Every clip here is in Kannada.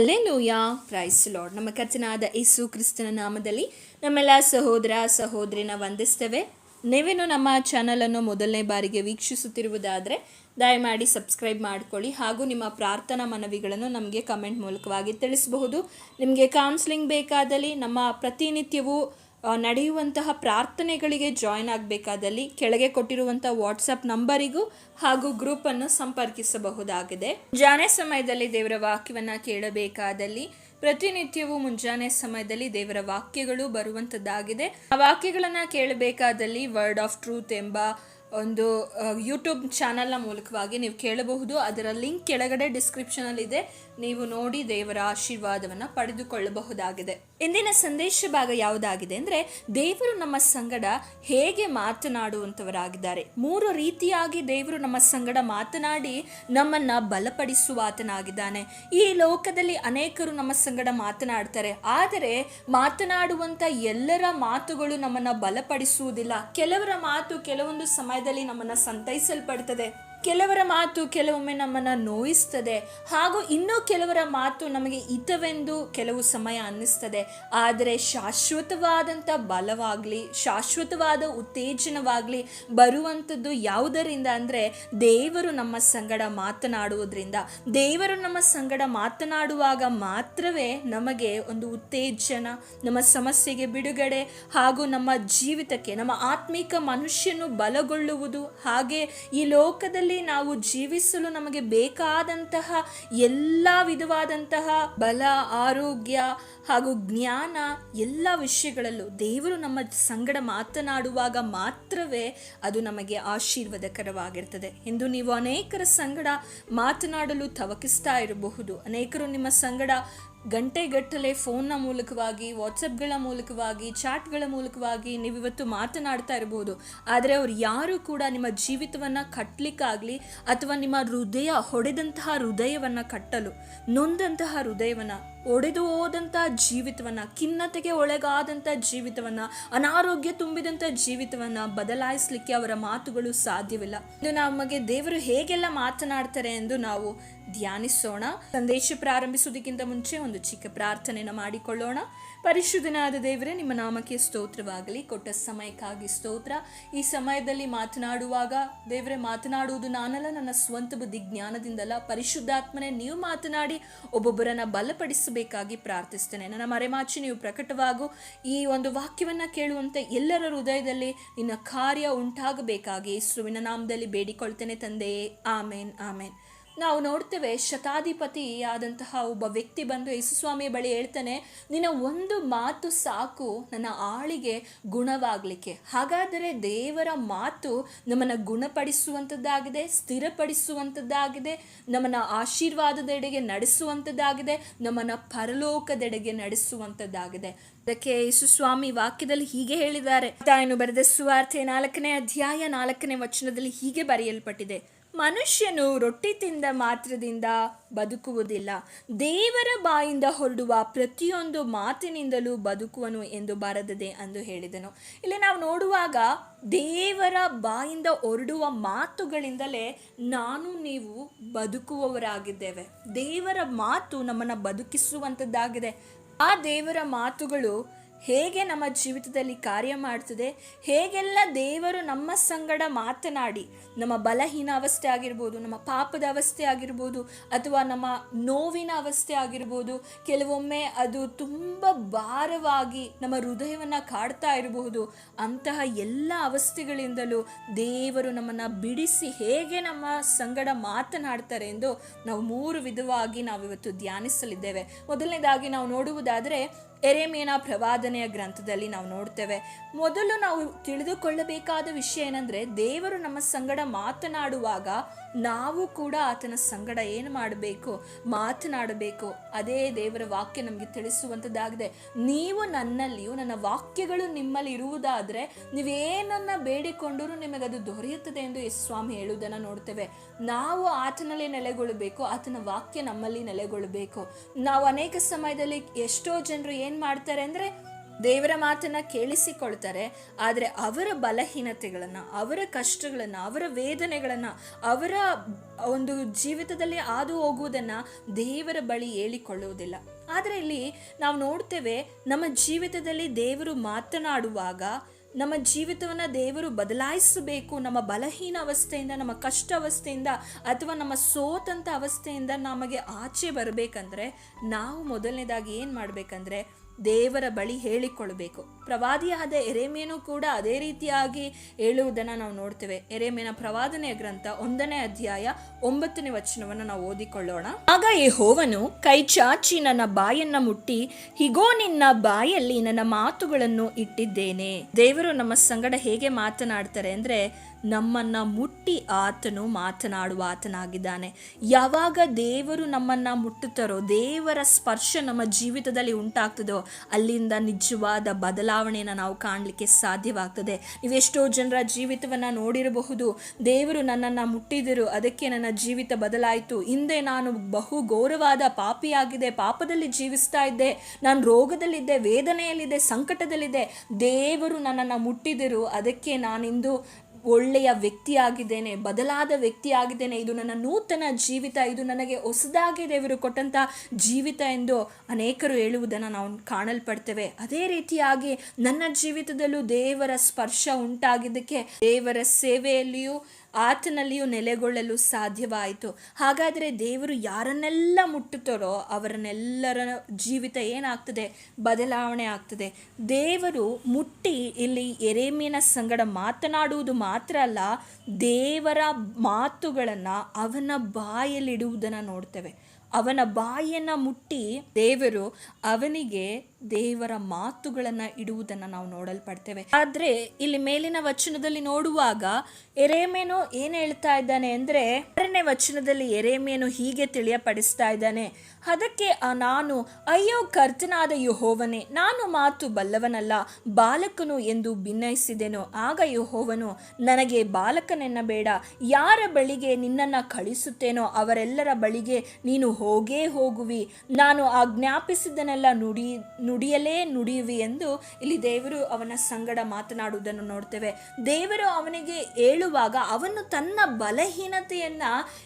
ಅಲ್ಲೆಲೂಯ ಪ್ರೈಸ್ ಲಾರ್ಡ್ ನಮ್ಮ ಕರ್ತನಾದ ಯೇಸು ಕ್ರಿಸ್ತನ ನಾಮದಲ್ಲಿ ನಮ್ಮೆಲ್ಲ ಸಹೋದರ, ಸಹೋದರಿನ ವಂದಿಸ್ತೇವೆ. ನೀವೇನು ನಮ್ಮ ಚಾನಲನ್ನು ಮೊದಲನೇ ಬಾರಿಗೆ ವೀಕ್ಷಿಸುತ್ತಿರುವುದಾದರೆ, ದಯಮಾಡಿ ಸಬ್ಸ್ಕ್ರೈಬ್ ಮಾಡಿಕೊಳ್ಳಿ ಹಾಗೂ ನಿಮ್ಮ ಪ್ರಾರ್ಥನಾ ಮನವಿಗಳನ್ನು ನಮಗೆ ಕಮೆಂಟ್ ಮೂಲಕವಾಗಿ ತಿಳಿಸಬಹುದು. ನಿಮಗೆ ಕೌನ್ಸಿಲಿಂಗ್ ಬೇಕಾದಲ್ಲಿ ನಮ್ಮ ಪ್ರತಿನಿತ್ಯವೂ ನಡೆಯುವಂತಹ ಪ್ರಾರ್ಥನೆಗಳಿಗೆ ಜಾಯ್ನ್ ಆಗಬೇಕಾದಲ್ಲಿ ಕೆಳಗೆ ಕೊಟ್ಟಿರುವಂತಹ ವಾಟ್ಸಪ್ ನಂಬರಿಗೂ ಹಾಗೂ ಗ್ರೂಪನ್ನು ಸಂಪರ್ಕಿಸಬಹುದಾಗಿದೆ. ಮುಂಜಾನೆ ಸಮಯದಲ್ಲಿ ದೇವರ ವಾಕ್ಯವನ್ನ ಕೇಳಬೇಕಾದಲ್ಲಿ ಪ್ರತಿನಿತ್ಯವೂ ಮುಂಜಾನೆ ಸಮಯದಲ್ಲಿ ದೇವರ ವಾಕ್ಯಗಳು ಬರುವಂತದ್ದಾಗಿದೆ. ಆ ವಾಕ್ಯಗಳನ್ನ ಕೇಳಬೇಕಾದಲ್ಲಿ ವರ್ಡ್ ಆಫ್ ಟ್ರೂತ್ ಎಂಬ ಒಂದು ಯೂಟ್ಯೂಬ್ ಚಾನೆಲ್ನ ಮೂಲಕವಾಗಿ ನೀವು ಕೇಳಬಹುದು. ಅದರ ಲಿಂಕ್ ಕೆಳಗಡೆ ಡಿಸ್ಕ್ರಿಪ್ಷನ್ ಅಲ್ಲಿ ಇದೆ. ನೀವು ನೋಡಿ ದೇವರ ಆಶೀರ್ವಾದವನ್ನು ಪಡೆದುಕೊಳ್ಳಬಹುದಾಗಿದೆ. ಇಂದಿನ ಸಂದೇಶ ಭಾಗ ಯಾವುದಾಗಿದೆ ಅಂದರೆ, ದೇವರು ನಮ್ಮ ಸಂಗಡ ಹೇಗೆ ಮಾತನಾಡುವಂಥವರಾಗಿದ್ದಾರೆ ಮೂರು ರೀತಿಯಾಗಿ ದೇವರು ನಮ್ಮ ಸಂಗಡ ಮಾತನಾಡಿ ನಮ್ಮನ್ನ ಬಲಪಡಿಸುವ ಆತನಾಗಿದ್ದಾನೆ ಈ ಲೋಕದಲ್ಲಿ ಅನೇಕರು ನಮ್ಮ ಸಂಗಡ ಮಾತನಾಡ್ತಾರೆ. ಆದರೆ ಮಾತನಾಡುವಂಥ ಎಲ್ಲರ ಮಾತುಗಳು ನಮ್ಮನ್ನ ಬಲಪಡಿಸುವುದಿಲ್ಲ. ಕೆಲವರ ಮಾತು ಕೆಲವೊಂದು ಸಮಯದಲ್ಲಿ ನಮ್ಮನ್ನ ಸಂತೈಸಲ್ಪಡ್ತದೆ. ಕೆಲವರ ಮಾತು ಕೆಲವೊಮ್ಮೆ ನಮ್ಮನ್ನು ನೋಯಿಸ್ತದೆ. ಹಾಗೂ ಇನ್ನೂ ಕೆಲವರ ಮಾತು ನಮಗೆ ಹಿತವೆಂದು ಕೆಲವು ಸಮಯ ಅನ್ನಿಸ್ತದೆ. ಆದರೆ ಶಾಶ್ವತವಾದಂಥ ಬಲವಾಗಲಿ, ಶಾಶ್ವತವಾದ ಉತ್ತೇಜನವಾಗಲಿ ಬರುವಂಥದ್ದು ಯಾವುದರಿಂದ ಅಂದರೆ ದೇವರು ನಮ್ಮ ಸಂಗಡ ಮಾತನಾಡುವುದರಿಂದ. ದೇವರು ನಮ್ಮ ಸಂಗಡ ಮಾತನಾಡುವಾಗ ಮಾತ್ರವೇ ನಮಗೆ ಒಂದು ಉತ್ತೇಜನ, ನಮ್ಮ ಸಮಸ್ಯೆಗೆ ಬಿಡುಗಡೆ ಹಾಗೂ ನಮ್ಮ ಜೀವಿತಕ್ಕೆ, ನಮ್ಮ ಆತ್ಮಿಕ ಮನುಷ್ಯನು ಬಲಗೊಳ್ಳುವುದು. ಹಾಗೆ ಈ ಲೋಕದಲ್ಲಿ ನಾವು ಜೀವಿಸಲು ನಮಗೆ ಬೇಕಾದಂತಹ ಎಲ್ಲ ವಿಧವಾದಂತಹ ಬಲ, ಆರೋಗ್ಯ ಹಾಗೂ ಜ್ಞಾನ ಎಲ್ಲ ವಿಷಯಗಳಲ್ಲೂ ದೇವರು ನಮ್ಮ ಸಂಗಡ ಮಾತನಾಡುವಾಗ ಮಾತ್ರವೇ ಅದು ನಮಗೆ ಆಶೀರ್ವಾದಕರವಾಗಿರ್ತದೆ. ಎಂದು ನೀವು ಅನೇಕರ ಸಂಗಡ ಮಾತನಾಡಲು ತವಕಿಸ್ತಾ ಇರಬಹುದು. ಅನೇಕರು ನಿಮ್ಮ ಸಂಗಡ ಗಂಟೆಗಟ್ಟಲೆ ಫೋನ್ನ ಮೂಲಕವಾಗಿ, ವಾಟ್ಸಪ್ಗಳ ಮೂಲಕವಾಗಿ, ಚಾಟ್ಗಳ ಮೂಲಕವಾಗಿ ನೀವು ಇವತ್ತು ಮಾತನಾಡ್ತಾ ಇರ್ಬೋದು. ಆದರೆ ಅವ್ರು ಯಾರೂ ಕೂಡ ನಿಮ್ಮ ಜೀವಿತವನ್ನು ಕಟ್ಟಲಿಕ್ಕಾಗಲಿ ಅಥವಾ ನಿಮ್ಮ ಹೃದಯ ಹೊಡೆದಂತಹ ಹೃದಯವನ್ನು ಕಟ್ಟಲು, ನೊಂದಂತಹ ಹೃದಯವನ್ನು ಒಡೆದು ಹೋದಂಥ ಜೀವಿತವನ್ನು, ಖಿನ್ನತೆಗೆ ಒಳಗಾದಂಥ ಜೀವಿತವನ್ನು, ಅನಾರೋಗ್ಯ ತುಂಬಿದಂಥ ಜೀವಿತವನ್ನು ಬದಲಾಯಿಸಲಿಕ್ಕೆ ಅವರ ಮಾತುಗಳು ಸಾಧ್ಯವಿಲ್ಲ. ಇದು ನಮಗೆ ದೇವರು ಹೇಗೆಲ್ಲ ಮಾತನಾಡ್ತಾರೆ ಎಂದು ನಾವು ಧ್ಯಾನಿಸೋಣ. ಸಂದೇಶ ಪ್ರಾರಂಭಿಸುವುದಕ್ಕಿಂತ ಮುಂಚೆ ಒಂದು ಚಿಕ್ಕ ಪ್ರಾರ್ಥನೆಯನ್ನು ಮಾಡಿಕೊಳ್ಳೋಣ. ಪರಿಶುದ್ಧನಾದ ದೇವರೇ, ನಿಮ್ಮ ನಾಮಕ್ಕೆ ಸ್ತೋತ್ರವಾಗಲಿ. ಕೊಟ್ಟ ಸಮಯಕ್ಕಾಗಿ ಸ್ತೋತ್ರ. ಈ ಸಮಯದಲ್ಲಿ ಮಾತನಾಡುವಾಗ, ದೇವರೇ, ಮಾತನಾಡುವುದು ನಾನಲ್ಲ, ನನ್ನ ಸ್ವಂತ ಬುದ್ಧಿ ಜ್ಞಾನದಿಂದಲ್ಲ. ಪರಿಶುದ್ಧಾತ್ಮನೆ, ನೀವು ಮಾತನಾಡಿ, ಒಬ್ಬೊಬ್ಬರನ್ನ ಬಲಪಡಿಸಬೇಕಾಗಿ ಪ್ರಾರ್ಥಿಸ್ತೇನೆ. ನನ್ನ ಮರೆಮಾಚಿ, ನೀವು ಪ್ರಕಟವಾಗು. ಈ ಒಂದು ವಾಕ್ಯವನ್ನ ಕೇಳುವಂತೆ ಎಲ್ಲರ ಹೃದಯದಲ್ಲಿ ನಿನ್ನ ಕಾರ್ಯ ಉಂಟಾಗಬೇಕಾಗಿ ಇಸ್ರುವಿನ ನಾಮದಲ್ಲಿ ಬೇಡಿಕೊಳ್ತೇನೆ ತಂದೆಯೇ. ಆಮೇನ್ ಆಮೇನ್. ನಾವು ನೋಡ್ತೇವೆ ಶತಾಧಿಪತಿ ಆದಂತಹ ಒಬ್ಬ ವ್ಯಕ್ತಿ ಬಂದು ಯೇಸುಸ್ವಾಮಿ ಬಳಿ ಹೇಳ್ತಾನೆ, ನಿನ್ನ ಒಂದು ಮಾತು ಸಾಕು, ನನ್ನ ಆಳಿಗೆ ಗುಣವಾಗಲಿಕ್ಕೆ. ಹಾಗಾದರೆ ದೇವರ ಮಾತು ನಮ್ಮನ್ನು ಗುಣಪಡಿಸುವಂಥದ್ದಾಗಿದೆ, ಸ್ಥಿರಪಡಿಸುವಂಥದ್ದಾಗಿದೆ, ನಮ್ಮನ್ನು ಆಶೀರ್ವಾದದೆಡೆಗೆ ನಡೆಸುವಂಥದ್ದಾಗಿದೆ, ನಮ್ಮನ್ನು ಪರಲೋಕದೆಡೆಗೆ ನಡೆಸುವಂಥದ್ದಾಗಿದೆ. ಅದಕ್ಕೆ ಯೇಸುಸ್ವಾಮಿ ವಾಕ್ಯದಲ್ಲಿ ಹೀಗೆ ಹೇಳಿದ್ದಾರೆ. ತಾಯಿನು ಬರೆದ ಸುವಾರ್ತೆ ನಾಲ್ಕನೇ ಅಧ್ಯಾಯ ನಾಲ್ಕನೇ ವಚನದಲ್ಲಿ ಹೀಗೆ ಬರೆಯಲ್ಪಟ್ಟಿದೆ. ಮನುಷ್ಯನು ರೊಟ್ಟಿ ತಿಂದ ಮಾತ್ರದಿಂದ ಬದುಕುವುದಿಲ್ಲ. ದೇವರ ಬಾಯಿಂದ ಹೊರಡುವ ಪ್ರತಿಯೊಂದು ಮಾತಿನಿಂದಲೂ ಬದುಕುವನು ಎಂದು ಬಾರದದೆ ಅಂದು ಹೇಳಿದನು. ಇಲ್ಲಿ ನಾವು ನೋಡುವಾಗ ದೇವರ ಬಾಯಿಂದ ಹೊರಡುವ ಮಾತುಗಳಿಂದಲೇ ನಾನು ನೀವು ಬದುಕುವವರಾಗಿದ್ದೇವೆ. ದೇವರ ಮಾತು ನಮ್ಮನ್ನು ಬದುಕಿಸುವಂಥದ್ದಾಗಿದೆ ಆ ದೇವರ ಮಾತುಗಳು ಹೇಗೆ ನಮ್ಮ ಜೀವಿತದಲ್ಲಿ ಕಾರ್ಯ ಮಾಡ್ತದೆ, ಹೇಗೆಲ್ಲ ದೇವರು ನಮ್ಮ ಸಂಗಡ ಮಾತನಾಡಿ, ನಮ್ಮ ಬಲಹೀನ ಅವಸ್ಥೆ ಆಗಿರ್ಬೋದು, ನಮ್ಮ ಪಾಪದ ಅವಸ್ಥೆ ಆಗಿರ್ಬೋದು, ಅಥವಾ ನಮ್ಮ ನೋವಿನ ಅವಸ್ಥೆ ಆಗಿರ್ಬೋದು, ಕೆಲವೊಮ್ಮೆ ಅದು ತುಂಬ ಭಾರವಾಗಿ ನಮ್ಮ ಹೃದಯವನ್ನು ಕಾಡ್ತಾ ಇರಬಹುದು. ಅಂತಹ ಎಲ್ಲ ಅವಸ್ಥೆಗಳಿಂದಲೂ ದೇವರು ನಮ್ಮನ್ನು ಬಿಡಿಸಿ ಹೇಗೆ ನಮ್ಮ ಸಂಗಡ ಮಾತನಾಡ್ತಾರೆ ಎಂದು ನಾವು ಮೂರು ವಿಧವಾಗಿ ನಾವಿವತ್ತು ಧ್ಯಾನಿಸಲಿದ್ದೇವೆ. ಮೊದಲನೇದಾಗಿ ನಾವು ನೋಡುವುದಾದರೆ ಎರೆಮೇನ ಪ್ರವಾದನೆಯ ಗ್ರಂಥದಲ್ಲಿ ನಾವು ನೋಡ್ತೇವೆ. ಮೊದಲು ನಾವು ತಿಳಿದುಕೊಳ್ಳಬೇಕಾದ ವಿಷಯ ಏನಂದ್ರೆ ದೇವರು ನಮ್ಮ ಸಂಗಡ ಮಾತನಾಡುವಾಗ ನಾವು ಕೂಡ ಆತನ ಸಂಗಡ ಏನು ಮಾಡಬೇಕು, ಮಾತನಾಡಬೇಕು, ಅದೇ ದೇವರ ವಾಕ್ಯ ನಮಗೆ ತಿಳಿಸುವಂಥದ್ದಾಗಿದೆ ನೀವು ನನ್ನಲ್ಲಿಯೂ, ನನ್ನ ವಾಕ್ಯಗಳು ನಿಮ್ಮಲ್ಲಿ ಇರುವುದಾದರೆ ನೀವೇನನ್ನು ಬೇಡಿಕೊಂಡರೂ ನಿಮಗೆ ಅದು ದೊರೆಯುತ್ತದೆ ಎಂದು ಸ್ವಾಮಿ ಹೇಳುವುದನ್ನು ನೋಡ್ತೇವೆ. ನಾವು ಆತನಲ್ಲಿ ನೆಲೆಗೊಳ್ಳಬೇಕು, ಆತನ ವಾಕ್ಯ ನಮ್ಮಲ್ಲಿ ನೆಲೆಗೊಳ್ಳಬೇಕು. ನಾವು ಅನೇಕ ಸಮಯದಲ್ಲಿ ಎಷ್ಟೋ ಜನರು ಏನು ಮಾಡ್ತಾರೆ ಅಂದರೆ ದೇವರ ಮಾತನ್ನ ಕೇಳಿಸಿಕೊಳ್ತಾರೆ, ಆದರೆ ಅವರ ಬಲಹೀನತೆಗಳನ್ನು, ಅವರ ಕಷ್ಟಗಳನ್ನು, ಅವರ ವೇದನೆಗಳನ್ನು, ಅವರ ಒಂದು ಜೀವಿತದಲ್ಲಿ ಹಾದು ಹೋಗುವುದನ್ನು ದೇವರ ಬಳಿ ಹೇಳಿಕೊಳ್ಳುವುದಿಲ್ಲ. ಆದರೆ ಇಲ್ಲಿ ನಾವು ನೋಡ್ತೇವೆ, ನಮ್ಮ ಜೀವಿತದಲ್ಲಿ ದೇವರು ಮಾತನಾಡುವಾಗ, ನಮ್ಮ ಜೀವಿತವನ್ನು ದೇವರು ಬದಲಾಯಿಸಬೇಕು, ನಮ್ಮ ಬಲಹೀನ ಅವಸ್ಥೆಯಿಂದ, ನಮ್ಮ ಕಷ್ಟ ಅವಸ್ಥೆಯಿಂದ ಅಥವಾ ನಮ್ಮ ಸೋತಂಥ ಅವಸ್ಥೆಯಿಂದ ನಮಗೆ ಆಚೆ ಬರಬೇಕಂದ್ರೆ, ನಾವು ಮೊದಲನೇದಾಗಿ ಏನು ಮಾಡಬೇಕಂದ್ರೆ ದೇವರ ಬಳಿ ಹೇಳಿಕೊಳ್ಳಬೇಕು. ಪ್ರವಾದಿಯಾದ ಎರೆಮೇನು ಕೂಡ ಅದೇ ರೀತಿಯಾಗಿ ಹೇಳುವುದನ್ನು ನಾವು ನೋಡ್ತೇವೆ. ಎರೆಮೇನ ಪ್ರವಾದನೆಯ ಗ್ರಂಥ ಒಂದನೇ ಅಧ್ಯಾಯ ಒಂಬತ್ತನೇ ವಚನವನ್ನು ನಾವು ಓದಿಕೊಳ್ಳೋಣ. ಆಗ ಯೆಹೋವನು ಕೈ ಚಾಚಿ ನನ್ನ ಬಾಯನ್ನ ಮುಟ್ಟಿ, ಹಿಗೋ, ನಿನ್ನ ಬಾಯಲ್ಲಿ ನನ್ನ ಮಾತುಗಳನ್ನು ಇಟ್ಟಿದ್ದೇನೆ. ದೇವರು ನಮ್ಮ ಸಂಗಡ ಹೇಗೆ ಮಾತನಾಡ್ತಾರೆ ಅಂದ್ರೆ ನಮ್ಮನ್ನ ಮುಟ್ಟಿ ಆತನು ಮಾತನಾಡುವ ಆತನಾಗಿದ್ದಾನೆ. ಯಾವಾಗ ದೇವರು ನಮ್ಮನ್ನ ಮುಟ್ಟುತ್ತಾರೋ, ದೇವರ ಸ್ಪರ್ಶ ನಮ್ಮ ಜೀವಿತದಲ್ಲಿ ಉಂಟಾಗ್ತದೋ, ಅಲ್ಲಿಂದ ನಿಜವಾದ ಬದಲಾವಣೆಯನ್ನು ನಾವು ಕಾಣಲಿಕ್ಕೆ ಸಾಧ್ಯವಾಗ್ತದೆ. ನೀವೆಷ್ಟೋ ಜನರ ಜೀವಿತವನ್ನು ನೋಡಿರಬಹುದು. ದೇವರು ನನ್ನನ್ನು ಮುಟ್ಟಿದರು, ಅದಕ್ಕೆ ನನ್ನ ಜೀವಿತ ಬದಲಾಯಿತು. ಹಿಂದೆ ನಾನು ಬಹು ಗೌರವಾದ ಪಾಪಿಯಾಗಿದೆ ಪಾಪದಲ್ಲಿ ಜೀವಿಸ್ತಾ ಇದ್ದೆ, ನಾನು ರೋಗದಲ್ಲಿದ್ದೆ ವೇದನೆಯಲ್ಲಿದೆ ಸಂಕಟದಲ್ಲಿದೆ ದೇವರು ನನ್ನನ್ನು ಮುಟ್ಟಿದರು, ಅದಕ್ಕೆ ನಾನಿಂದು ಒಳ್ಳೆಯ ವ್ಯಕ್ತಿಯಾಗಿದ್ದೇನೆ, ಬದಲಾದ ವ್ಯಕ್ತಿಯಾಗಿದ್ದೇನೆ, ಇದು ನನ್ನ ನೂತನ ಜೀವಿತ, ಇದು ನನಗೆ ಹೊಸದಾಗಿ ದೇವರು ಕೊಟ್ಟಂಥ ಜೀವಿತ ಎಂದು ಅನೇಕರು ಹೇಳುವುದನ್ನು ನಾವು ಕಾಣಲ್ಪಡ್ತೇವೆ. ಅದೇ ರೀತಿಯಾಗಿ ನನ್ನ ಜೀವಿತದಲ್ಲೂ ದೇವರ ಸ್ಪರ್ಶ ಉಂಟಾಗಿದ್ದಕ್ಕೆ ದೇವರ ಸೇವೆಯಲ್ಲಿಯೂ ಆತನಲ್ಲಿಯೂ ನೆಲೆಗೊಳ್ಳಲು ಸಾಧ್ಯವಾಯಿತು. ಹಾಗಾದರೆ ದೇವರು ಯಾರನ್ನೆಲ್ಲ ಮುಟ್ಟುತ್ತಾರೋ ಅವರನ್ನೆಲ್ಲರ ಜೀವಿತ ಏನಾಗ್ತದೆ? ಬದಲಾವಣೆ ಆಗ್ತದೆ. ದೇವರು ಮುಟ್ಟಿ ಇಲ್ಲಿ ಎರೆಮೀನ ಸಂಗಡ ಮಾತನಾಡುವುದು ಮಾತ್ರ ಅಲ್ಲ, ದೇವರ ಮಾತುಗಳನ್ನು ಅವನ ಬಾಯಲ್ಲಿಡುವುದನ್ನು ನೋಡ್ತೇವೆ. ಅವನ ಬಾಯನ್ನು ಮುಟ್ಟಿ ದೇವರು ಅವನಿಗೆ ದೇವರ ಮಾತುಗಳನ್ನು ಇಡುವುದನ್ನ ನಾವು ನೋಡಲ್ಪಡ್ತೇವೆ. ಆದರೆ ಇಲ್ಲಿ ಮೇಲಿನ ವಚನದಲ್ಲಿ ನೋಡುವಾಗ ಎರೇಮೇನು ಏನು ಹೇಳ್ತಾ ಇದ್ದಾನೆ ಅಂದ್ರೆ, ಎರಡನೇ ವಚನದಲ್ಲಿ ಎರೇಮೇನು ಹೀಗೆ ತಿಳಿಯಪಡಿಸ್ತಾ ಇದ್ದಾನೆ, ಅದಕ್ಕೆ ನಾನು, ಅಯ್ಯೋ ಕರ್ತನಾದ ಯಹೋವನೇ, ನಾನು ಮಾತು ಬಲ್ಲವನಲ್ಲ, ಬಾಲಕನು ಎಂದು ಭಿನ್ನಯಿಸಿದೆನು ಆಗ ಯಹೋವನು, ನನಗೆ ಬಾಲಕನೆನ್ನಬೇಡ, ಯಾರ ಬಳಿಗೆ ನಿನ್ನನ್ನು ಕಳಿಸುತ್ತೇನೋ ಅವರೆಲ್ಲರ ಬಳಿಗೆ ನೀನು ಹೋಗೇ ಹೋಗುವಿ. ನಾನು ಆಜ್ಞಾಪಿಸಿದ್ದನ್ನೆಲ್ಲ ನುಡಿ ನುಡಿಯಲೇ ನುಡಿಯುವಿ ಎಂದು ಇಲ್ಲಿ ದೇವರು ಅವನ ಸಂಗಡ ಮಾತನಾಡುವುದನ್ನು ನೋಡ್ತೇವೆ. ದೇವರು ಅವನಿಗೆ ಹೇಳುವಾಗ ಅವನು ತನ್ನ ಬಲಹೀನತೆಯನ್ನ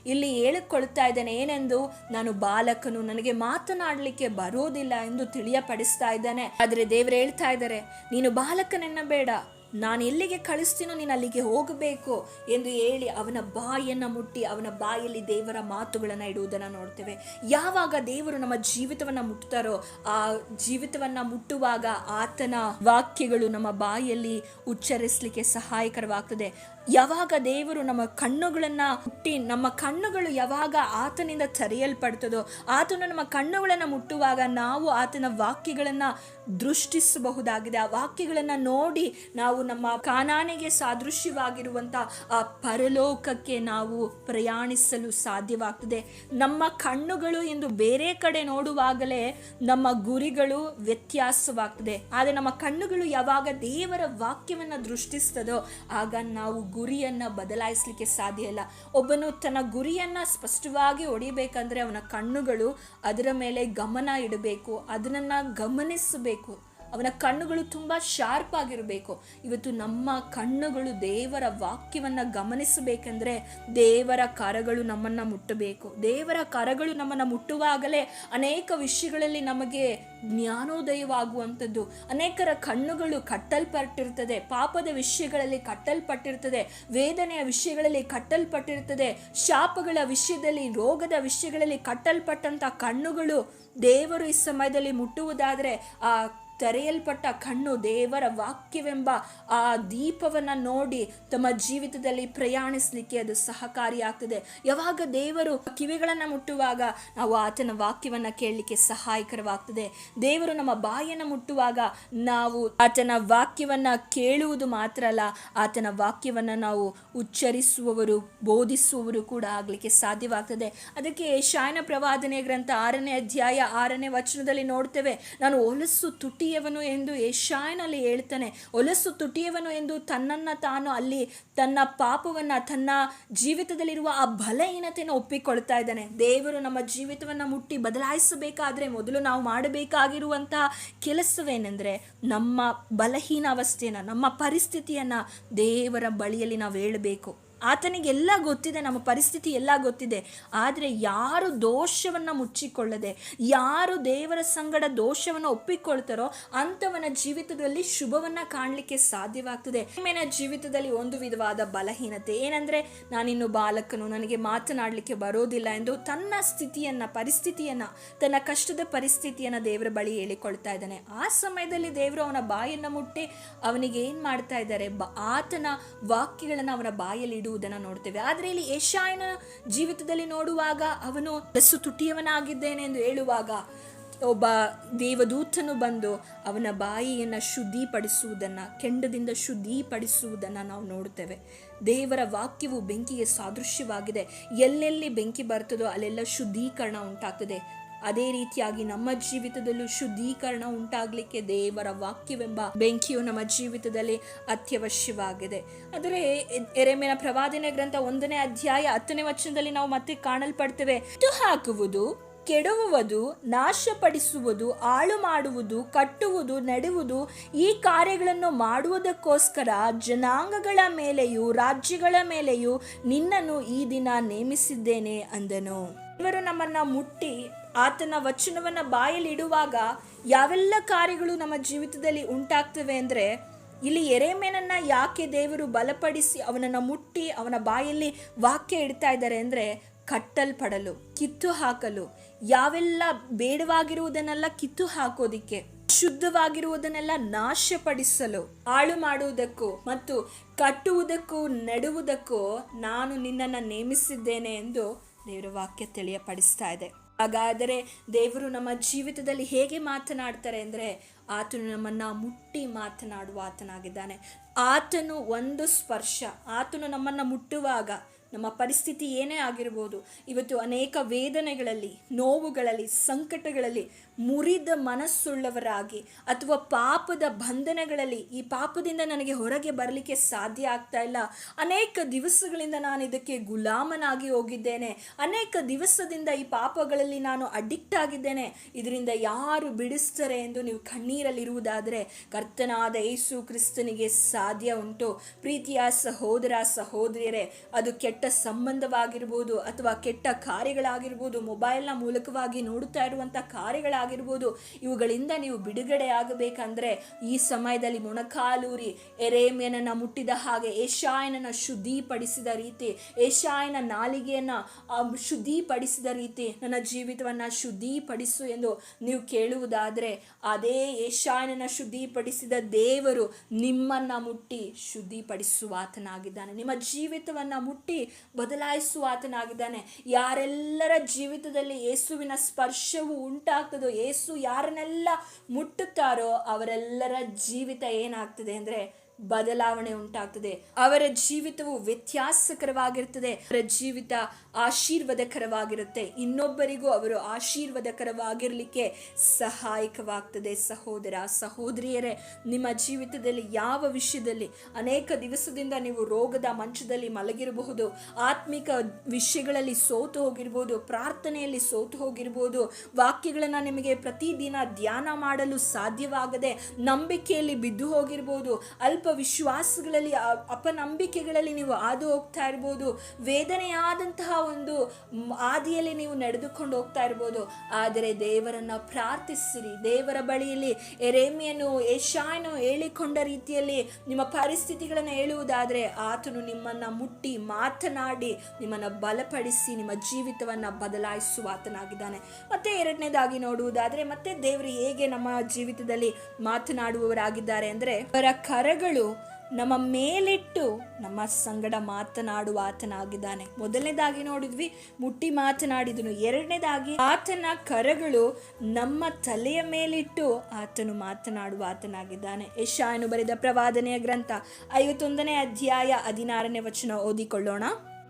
ಇಲ್ಲಿ ಹೇಳಿಕೊಳ್ತಾ ಇದ್ದಾನೆ. ಏನೆಂದು? ನಾನು ಬಾಲಕನು, ನನಗೆ ಮಾತನಾಡಲಿಕ್ಕೆ ಬರೋದಿಲ್ಲ ಎಂದು ತಿಳಿಯಪಡಿಸ್ತಾ ಇದ್ದಾನೆ. ಆದರೆ ದೇವರು ಹೇಳ್ತಾ ಇದ್ದಾರೆ, ನೀನು ಬಾಲಕನೆನ್ನಬೇಡ. ನಾನು ಎಲ್ಲಿಗೆ ಕಳಿಸ್ತೀನೋ ನೀನು ಅಲ್ಲಿಗೆ ಹೋಗಬೇಕು ಎಂದು ಹೇಳಿ ಅವನ ಬಾಯನ್ನು ಮುಟ್ಟಿ ಅವನ ಬಾಯಲ್ಲಿ ದೇವರ ಮಾತುಗಳನ್ನು ಇಡುವುದನ್ನು ನೋಡ್ತೇವೆ. ಯಾವಾಗ ದೇವರು ನಮ್ಮ ಜೀವಿತವನ್ನು ಮುಟ್ತಾರೋ ಆ ಜೀವಿತವನ್ನು ಮುಟ್ಟುವಾಗ ಆತನ ವಾಕ್ಯಗಳು ನಮ್ಮ ಬಾಯಲ್ಲಿ ಉಚ್ಚರಿಸಲಿಕ್ಕೆ ಸಹಾಯಕರವಾಗ್ತದೆ. ಯಾವಾಗ ದೇವರು ನಮ್ಮ ಕಣ್ಣುಗಳನ್ನು ಹುಟ್ಟಿ ನಮ್ಮ ಕಣ್ಣುಗಳು ಯಾವಾಗ ಆತನಿಂದ ತೆರೆಯಲ್ಪಡ್ತದೋ, ಆತನು ನಮ್ಮ ಕಣ್ಣುಗಳನ್ನು ಮುಟ್ಟುವಾಗ ನಾವು ಆತನ ವಾಕ್ಯಗಳನ್ನು ದೃಷ್ಟಿಸಬಹುದಾಗಿದೆ. ಆ ವಾಕ್ಯಗಳನ್ನು ನೋಡಿ ನಾವು ನಮ್ಮ ಕಾನಾನೆಗೆ ಸಾದೃಶ್ಯವಾಗಿರುವಂಥ ಆ ಪರಲೋಕಕ್ಕೆ ನಾವು ಪ್ರಯಾಣಿಸಲು ಸಾಧ್ಯವಾಗ್ತದೆ. ನಮ್ಮ ಕಣ್ಣುಗಳು ಎಂದು ಬೇರೆ ಕಡೆ ನೋಡುವಾಗಲೇ ನಮ್ಮ ಗುರಿಗಳು ವ್ಯತ್ಯಾಸವಾಗ್ತದೆ. ಆದರೆ ನಮ್ಮ ಕಣ್ಣುಗಳು ಯಾವಾಗ ದೇವರ ವಾಕ್ಯವನ್ನು ದೃಷ್ಟಿಸ್ತದೋ, ಆಗ ನಾವು ಗುರಿಯನ್ನು ಬದಲಾಯಿಸಲಿಕ್ಕೆ ಸಾಧ್ಯ ಇಲ್ಲ. ಒಬ್ಬನು ತನ್ನ ಗುರಿಯನ್ನು ಸ್ಪಷ್ಟವಾಗಿ ಹೊಡಿಬೇಕಂದ್ರೆ ಅವನ ಕಣ್ಣುಗಳು ಅದರ ಮೇಲೆ ಗಮನ ಇಡಬೇಕು, ಅದನ್ನು ಗಮನಿಸಬೇಕು. ಅವನ ಕಣ್ಣುಗಳು ತುಂಬ ಶಾರ್ಪ್ ಆಗಿರಬೇಕು. ಇವತ್ತು ನಮ್ಮ ಕಣ್ಣುಗಳು ದೇವರ ವಾಕ್ಯವನ್ನು ಗಮನಿಸಬೇಕೆಂದ್ರೆ ದೇವರ ಕರಗಳು ನಮ್ಮನ್ನು ಮುಟ್ಟಬೇಕು. ದೇವರ ಕರಗಳು ನಮ್ಮನ್ನು ಮುಟ್ಟುವಾಗಲೇ ಅನೇಕ ವಿಷಯಗಳಲ್ಲಿ ನಮಗೆ ಜ್ಞಾನೋದಯವಾಗುವಂಥದ್ದು. ಅನೇಕರ ಕಣ್ಣುಗಳು ಕಟ್ಟಲ್ಪಟ್ಟಿರ್ತದೆ. ಪಾಪದ ವಿಷಯಗಳಲ್ಲಿ ಕಟ್ಟಲ್ಪಟ್ಟಿರ್ತದೆ. ವೇದನೆಯ ವಿಷಯಗಳಲ್ಲಿ ಕಟ್ಟಲ್ಪಟ್ಟಿರ್ತದೆ. ಶಾಪಗಳ ವಿಷಯದಲ್ಲಿ, ರೋಗದ ವಿಷಯಗಳಲ್ಲಿ ಕಟ್ಟಲ್ಪಟ್ಟಂಥ ಕಣ್ಣುಗಳು ದೇವರು ಈ ಸಮಯದಲ್ಲಿ ಮುಟ್ಟುವುದಾದರೆ ಆ ತೆರೆಯಲ್ಪಟ್ಟ ಕಣ್ಣು ದೇವರ ವಾಕ್ಯವೆಂಬ ಆ ದೀಪವನ್ನು ನೋಡಿ ತಮ್ಮ ಜೀವಿತದಲ್ಲಿ ಪ್ರಯಾಣಿಸಲಿಕ್ಕೆ ಅದು ಸಹಕಾರಿಯಾಗ್ತದೆ. ಯಾವಾಗ ದೇವರು ಕಿವಿಗಳನ್ನು ಮುಟ್ಟುವಾಗ ನಾವು ಆತನ ವಾಕ್ಯವನ್ನು ಕೇಳಲಿಕ್ಕೆ ಸಹಾಯಕರವಾಗ್ತದೆ. ದೇವರು ನಮ್ಮ ಬಾಯನ್ನು ಮುಟ್ಟುವಾಗ ನಾವು ಆತನ ವಾಕ್ಯವನ್ನು ಕೇಳುವುದು ಮಾತ್ರ ಅಲ್ಲ, ಆತನ ವಾಕ್ಯವನ್ನು ನಾವು ಉಚ್ಚರಿಸುವವರು, ಬೋಧಿಸುವವರು ಕೂಡ ಆಗಲಿಕ್ಕೆ ಸಾಧ್ಯವಾಗ್ತದೆ. ಅದಕ್ಕೆ ಶಾಯನ ಪ್ರವಾದನೆ ಗ್ರಂಥ ಆರನೇ ಅಧ್ಯಾಯ ಆರನೇ ವಚನದಲ್ಲಿ ನೋಡ್ತೇವೆ, ನಾನು ಹೊಲಸು ತುಟಿ ತುಟಿಯವನು ಎಂದು ಏಷಾಯನಲ್ಲಿ ಹೇಳ್ತಾನೆ, ಒಲಸು ತುಟಿಯವನು ಎಂದು ತನ್ನನ್ನು ತಾನು ಅಲ್ಲಿ ತನ್ನ ಪಾಪವನ್ನು, ತನ್ನ ಜೀವಿತದಲ್ಲಿರುವ ಆ ಬಲಹೀನತೆಯನ್ನು ಒಪ್ಪಿಕೊಳ್ತಾ ಇದ್ದಾನೆ. ದೇವರು ನಮ್ಮ ಜೀವಿತವನ್ನು ಮುಟ್ಟಿ ಬದಲಾಯಿಸಬೇಕಾದ್ರೆ ಮೊದಲು ನಾವು ಮಾಡಬೇಕಾಗಿರುವಂತಹ ಕೆಲಸವೇನೆಂದರೆ ನಮ್ಮ ಬಲಹೀನ ಅವಸ್ಥೆಯನ್ನು, ನಮ್ಮ ಪರಿಸ್ಥಿತಿಯನ್ನು ದೇವರ ಬಳಿಯಲ್ಲಿ ನಾವು ಹೇಳಬೇಕು. ಆತನಿಗೆಲ್ಲ ಗೊತ್ತಿದೆ, ನಮ್ಮ ಪರಿಸ್ಥಿತಿ ಎಲ್ಲ ಗೊತ್ತಿದೆ. ಆದರೆ ಯಾರು ದೋಷವನ್ನು ಮುಚ್ಚಿಕೊಳ್ಳದೆ, ಯಾರು ದೇವರ ಸಂಗಡ ದೋಷವನ್ನು ಒಪ್ಪಿಕೊಳ್ತಾರೋ ಅಂಥವನ ಜೀವಿತದಲ್ಲಿ ಶುಭವನ್ನು ಕಾಣಲಿಕ್ಕೆ ಸಾಧ್ಯವಾಗ್ತದೆ. ಮೇನ ಜೀವಿತದಲ್ಲಿ ಒಂದು ವಿಧವಾದ ಬಲಹೀನತೆ ಏನಂದರೆ, ನಾನಿನ್ನು ಬಾಲಕನು, ನನಗೆ ಮಾತನಾಡಲಿಕ್ಕೆ ಬರೋದಿಲ್ಲ ಎಂದು ತನ್ನ ಸ್ಥಿತಿಯನ್ನು, ಪರಿಸ್ಥಿತಿಯನ್ನು, ತನ್ನ ಕಷ್ಟದ ಪರಿಸ್ಥಿತಿಯನ್ನು ದೇವರ ಬಳಿ ಹೇಳಿಕೊಳ್ತಾ ಇದ್ದಾನೆ. ಆ ಸಮಯದಲ್ಲಿ ದೇವರು ಅವನ ಬಾಯನ್ನು ಮುಟ್ಟಿ ಅವನಿಗೆ ಏನು ಮಾಡ್ತಾ ಇದ್ದಾರೆ? ಆತನ ವಾಕ್ಯಗಳನ್ನು ಅವನ ಬಾಯಲ್ಲಿ ಇಡುವುದನ್ನು ನೋಡ್ತೇವೆ. ಆದರೆ ಇಲ್ಲಿ ಏಷಾಯನ ಜೀವಿತದಲ್ಲಿ ನೋಡುವಾಗ ಅವನು ಬೆಸ್ಸು ತುಟಿಯವನಾಗಿದ್ದೇನೆ ಎಂದು ಹೇಳುವಾಗ ಒಬ್ಬ ದೇವದೂತನು ಬಂದು ಅವನ ಬಾಯಿಯನ್ನು ಶುದ್ಧಿಪಡಿಸುವುದನ್ನು, ಕೆಂಡದಿಂದ ಶುದ್ಧಿಪಡಿಸುವುದನ್ನು ನಾವು ನೋಡ್ತೇವೆ. ದೇವರ ವಾಕ್ಯವು ಬೆಂಕಿಗೆ ಸಾದೃಶ್ಯವಾಗಿದೆ. ಎಲ್ಲೆಲ್ಲಿ ಬೆಂಕಿ ಬರ್ತದೋ ಅಲ್ಲೆಲ್ಲ ಶುದ್ಧೀಕರಣ ಉಂಟಾಗ್ತದೆ. ಅದೇ ರೀತಿಯಾಗಿ ನಮ್ಮ ಜೀವಿತದಲ್ಲೂ ಶುದ್ಧೀಕರಣ ಉಂಟಾಗಲಿಕ್ಕೆ ದೇವರ ವಾಕ್ಯವೆಂಬ ಬೆಂಕಿಯು ನಮ್ಮ ಜೀವಿತದಲ್ಲಿ ಅತ್ಯವಶ್ಯವಾಗಿದೆ. ಆದರೆ ಎರೆಮೇನ ಪ್ರವಾದನೆ ಗ್ರಂಥ ಒಂದನೇ ಅಧ್ಯಾಯ ಹತ್ತನೇ ವಚನದಲ್ಲಿ ನಾವು ಮತ್ತೆ ಕಾಣಲ್ಪಡ್ತೇವೆ. ಇಟ್ಟು ಹಾಕುವುದು ಕೆಡುವುದು ನಾಶಪಡಿಸುವುದು ಹಾಳು ಮಾಡುವುದು ಕಟ್ಟುವುದು, ನೆಡುವುದು ಈ ಕಾರ್ಯಗಳನ್ನು ಮಾಡುವುದಕ್ಕೋಸ್ಕರ ಜನಾಂಗಗಳ ಮೇಲೆಯೂ ರಾಜ್ಯಗಳ ಮೇಲೆಯೂ ನಿನ್ನನ್ನು ಈ ದಿನ ನೇಮಿಸಿದ್ದೇನೆ ಅಂದನು. ಇವರು ನಮ್ಮನ್ನ ಮುಟ್ಟಿ ಆತನ ವಚನವನ್ನು ಬಾಯಲ್ಲಿ ಇಡುವಾಗ ಯಾವೆಲ್ಲ ಕಾರ್ಯಗಳು ನಮ್ಮ ಜೀವಿತದಲ್ಲಿ ಉಂಟಾಗ್ತವೆ ಅಂದರೆ, ಇಲ್ಲಿ ಎರೆಮೇನನ್ನ ಯಾಕೆ ದೇವರು ಬಲಪಡಿಸಿ ಅವನನ್ನು ಮುಟ್ಟಿ ಅವನ ಬಾಯಲ್ಲಿ ವಾಕ್ಯ ಇಡ್ತಾ ಇದ್ದಾರೆ ಅಂದರೆ, ಕಟ್ಟಲ್ಪಡಲು, ಕಿತ್ತು ಹಾಕಲು. ಯಾವೆಲ್ಲ ಬೇಡವಾಗಿರುವುದನ್ನೆಲ್ಲ ಕಿತ್ತು ಹಾಕೋದಿಕ್ಕೆ, ಶುದ್ಧವಾಗಿರುವುದನ್ನೆಲ್ಲ ನಾಶಪಡಿಸಲು, ಹಾಳು ಮಾಡುವುದಕ್ಕೂ ಮತ್ತು ಕಟ್ಟುವುದಕ್ಕೂ ನೆಡುವುದಕ್ಕೂ ನಾನು ನಿನ್ನನ್ನು ನೇಮಿಸಿದ್ದೇನೆ ಎಂದು ದೇವರ ವಾಕ್ಯ ತಿಳಿಯಪಡಿಸ್ತಾ ಇದೆ. ಹಾಗಾದರೆ ದೇವರು ನಮ್ಮ ಜೀವಿತದಲ್ಲಿ ಹೇಗೆ ಮಾತನಾಡ್ತಾರೆ ಅಂದರೆ ಆತನು ನಮ್ಮನ್ನು ಮುಟ್ಟಿ ಮಾತನಾಡುವ ಆತನಾಗಿದ್ದಾನೆ. ಆತನು ಒಂದು ಸ್ಪರ್ಶ, ಆತನು ನಮ್ಮನ್ನು ಮುಟ್ಟುವಾಗ ನಮ್ಮ ಪರಿಸ್ಥಿತಿ ಏನೇ ಆಗಿರ್ಬೋದು, ಇವತ್ತು ಅನೇಕ ವೇದನೆಗಳಲ್ಲಿ, ನೋವುಗಳಲ್ಲಿ, ಸಂಕಟಗಳಲ್ಲಿ ಮುರಿದ ಮನಸ್ಸುಳ್ಳವರಾಗಿ ಅಥವಾ ಪಾಪದ ಬಂಧನಗಳಲ್ಲಿ ಈ ಪಾಪದಿಂದ ನನಗೆ ಹೊರಗೆ ಬರಲಿಕ್ಕೆ ಸಾಧ್ಯ ಆಗ್ತಾ ಇಲ್ಲ. ಅನೇಕ ದಿವಸಗಳಿಂದ ನಾನು ಇದಕ್ಕೆ ಗುಲಾಮನಾಗಿ ಹೋಗಿದ್ದೇನೆ. ಅನೇಕ ದಿವಸದಿಂದ ಈ ಪಾಪಗಳಲ್ಲಿ ನಾನು ಅಡಿಕ್ಟ್ ಆಗಿದ್ದೇನೆ. ಇದರಿಂದ ಯಾರು ಬಿಡಿಸ್ತಾರೆ ಎಂದು ನೀವು ಕಣ್ಣೀರಲ್ಲಿರುವುದಾದರೆ ಕರ್ತನಾದ ಯೇಸು ಕ್ರಿಸ್ತನಿಗೆ ಸಾಧ್ಯ ಉಂಟು. ಪ್ರೀತಿಯ ಸಹೋದರ, ಸಹೋದರಿಯರೇ, ಅದು ಕೆಟ್ಟ ಸಂಬಂಧವಾಗಿರ್ಬೋದು ಅಥವಾ ಕೆಟ್ಟ ಕಾರ್ಯಗಳಾಗಿರ್ಬೋದು ಮೊಬೈಲ್ನ ಮೂಲಕವಾಗಿ ನೋಡುತ್ತಾ ಇರುವಂಥ ಕಾರ್ಯಗಳಾಗಿರ್ಬೋದು, ಇವುಗಳಿಂದ ನೀವು ಬಿಡುಗಡೆ ಆಗಬೇಕಂದ್ರೆ ಈ ಸಮಯದಲ್ಲಿ ಮೊಣಕಾಲೂರಿ ಎರೇಮಿಯನನ್ನು ಮುಟ್ಟಿದ ಹಾಗೆ ಏಷಾಯನನ್ನು ಶುದ್ಧಿಪಡಿಸಿದ ರೀತಿ, ಏಷಾಯನ ನಾಲಿಗೆಯನ್ನು ಶುದ್ಧಿಪಡಿಸಿದ ರೀತಿ ನನ್ನ ಜೀವಿತವನ್ನು ಶುದ್ಧಿಪಡಿಸು ಎಂದು ನೀವು ಕೇಳುವುದಾದರೆ ಅದೇ ಏಷಾಯನನ್ನು ಶುದ್ಧಿಪಡಿಸಿದ ದೇವರು ನಿಮ್ಮನ್ನು ಮುಟ್ಟಿ ಶುದ್ಧಿಪಡಿಸುವಾತನಾಗಿದ್ದಾನೆ. ನಿಮ್ಮ ಜೀವಿತವನ್ನು ಮುಟ್ಟಿ ಬದಲಾಯಿಸುವ ಆತನಾಗಿದ್ದಾನೆ ಯಾರೆಲ್ಲರ ಜೀವಿತದಲ್ಲಿ ಯೇಸುವಿನ ಸ್ಪರ್ಶವು ಉಂಟಾಗ್ತದೋ ಯೇಸು ಯಾರನ್ನೆಲ್ಲ ಮುಟ್ಟುತ್ತಾರೋ ಅವರೆಲ್ಲರ ಜೀವಿತ ಏನಾಗ್ತದೆ ಅಂದರೆ ಬದಲಾವಣೆ ಉಂಟಾಗ್ತದೆ. ಅವರ ಜೀವಿತವು ವ್ಯತ್ಯಾಸಕರವಾಗಿರ್ತದೆ ಅವರ ಜೀವಿತ ಆಶೀರ್ವಾದಕರವಾಗಿರುತ್ತೆ. ಇನ್ನೊಬ್ಬರಿಗೂ ಅವರು ಆಶೀರ್ವಾದಕರವಾಗಿರಲಿಕ್ಕೆ ಸಹಾಯಕವಾಗ್ತದೆ. ಸಹೋದರ, ಸಹೋದರಿಯರೇ, ನಿಮ್ಮ ಜೀವಿತದಲ್ಲಿ ಯಾವ ವಿಷಯದಲ್ಲಿ, ಅನೇಕ ದಿವಸದಿಂದ ನೀವು ರೋಗದ ಮಂಚದಲ್ಲಿ ಮಲಗಿರಬಹುದು, ಆತ್ಮಿಕ ವಿಷಯಗಳಲ್ಲಿ ಸೋತು ಹೋಗಿರ್ಬೋದು, ಪ್ರಾರ್ಥನೆಯಲ್ಲಿ ಸೋತು ಹೋಗಿರ್ಬೋದು, ವಾಕ್ಯಗಳನ್ನು ನಿಮಗೆ ಪ್ರತಿದಿನ ಧ್ಯಾನ ಮಾಡಲು ಸಾಧ್ಯವಾಗದೆ ನಂಬಿಕೆಯಲ್ಲಿ ಬಿದ್ದು ಹೋಗಿರ್ಬೋದು, ಅಲ್ಪ ವಿಶ್ವಾಸಗಳಲ್ಲಿ ಅಪನಂಬಿಕೆಗಳಲ್ಲಿ ನೀವು ಹಾದು ಹೋಗ್ತಾ ಇರ್ಬೋದು. ವೇದನೆಯಾದಂತಹ ಒಂದು ಆದಿಯಲ್ಲಿ ನೀವು ನಡೆದುಕೊಂಡು ಹೋಗ್ತಾ ಇರ್ಬೋದು. ಆದರೆ ದೇವರನ್ನ ಪ್ರಾರ್ಥಿಸಿರಿ. ದೇವರ ಬಳಿಯಲ್ಲಿ ಎರೇಮಿಯನ್ನು ಯಶಾಯನು ಹೇಳಿಕೊಂಡ ರೀತಿಯಲ್ಲಿ ನಿಮ್ಮ ಪರಿಸ್ಥಿತಿಗಳನ್ನು ಹೇಳುವುದಾದರೆ, ಆತನು ನಿಮ್ಮನ್ನು ಮುಟ್ಟಿ ಮಾತನಾಡಿ, ನಿಮ್ಮನ್ನು ಬಲಪಡಿಸಿ, ನಿಮ್ಮ ಜೀವಿತವನ್ನು ಬದಲಾಯಿಸುವ ಆತನಾಗಿದ್ದಾನೆ. ಮತ್ತೆ ಎರಡನೇದಾಗಿ ನೋಡುವುದಾದರೆ, ಮತ್ತೆ ದೇವರು ಹೇಗೆ ನಮ್ಮ ಜೀವಿತದಲ್ಲಿ ಮಾತನಾಡುವವರಾಗಿದ್ದಾರೆ ಅಂದರೆ, ಅವರ ಕರಗಳು ನಮ್ಮ ಮೇಲಿಟ್ಟು ನಮ್ಮ ಸಂಗಡ ಮಾತನಾಡುವ ಆತನಾಗಿದ್ದಾನೆ ಮೊದಲನೇದಾಗಿ ನೋಡಿದ್ವಿ, ಮುಟ್ಟಿ ಮಾತನಾಡಿದನು. ಎರಡನೇದಾಗಿ, ಆತನ ಕರಗಳು ನಮ್ಮ ತಲೆಯ ಮೇಲಿಟ್ಟು ಆತನು ಮಾತನಾಡುವ ಆತನಾಗಿದ್ದಾನೆ ಯಶಾಯನು ಬರೆದ ಪ್ರವಾದನೆಯ ಗ್ರಂಥ ಐವತ್ತೊಂದನೇ ಅಧ್ಯಾಯ ಹದಿನಾರನೇ ವಚನ ಓದಿಕೊಳ್ಳೋಣ.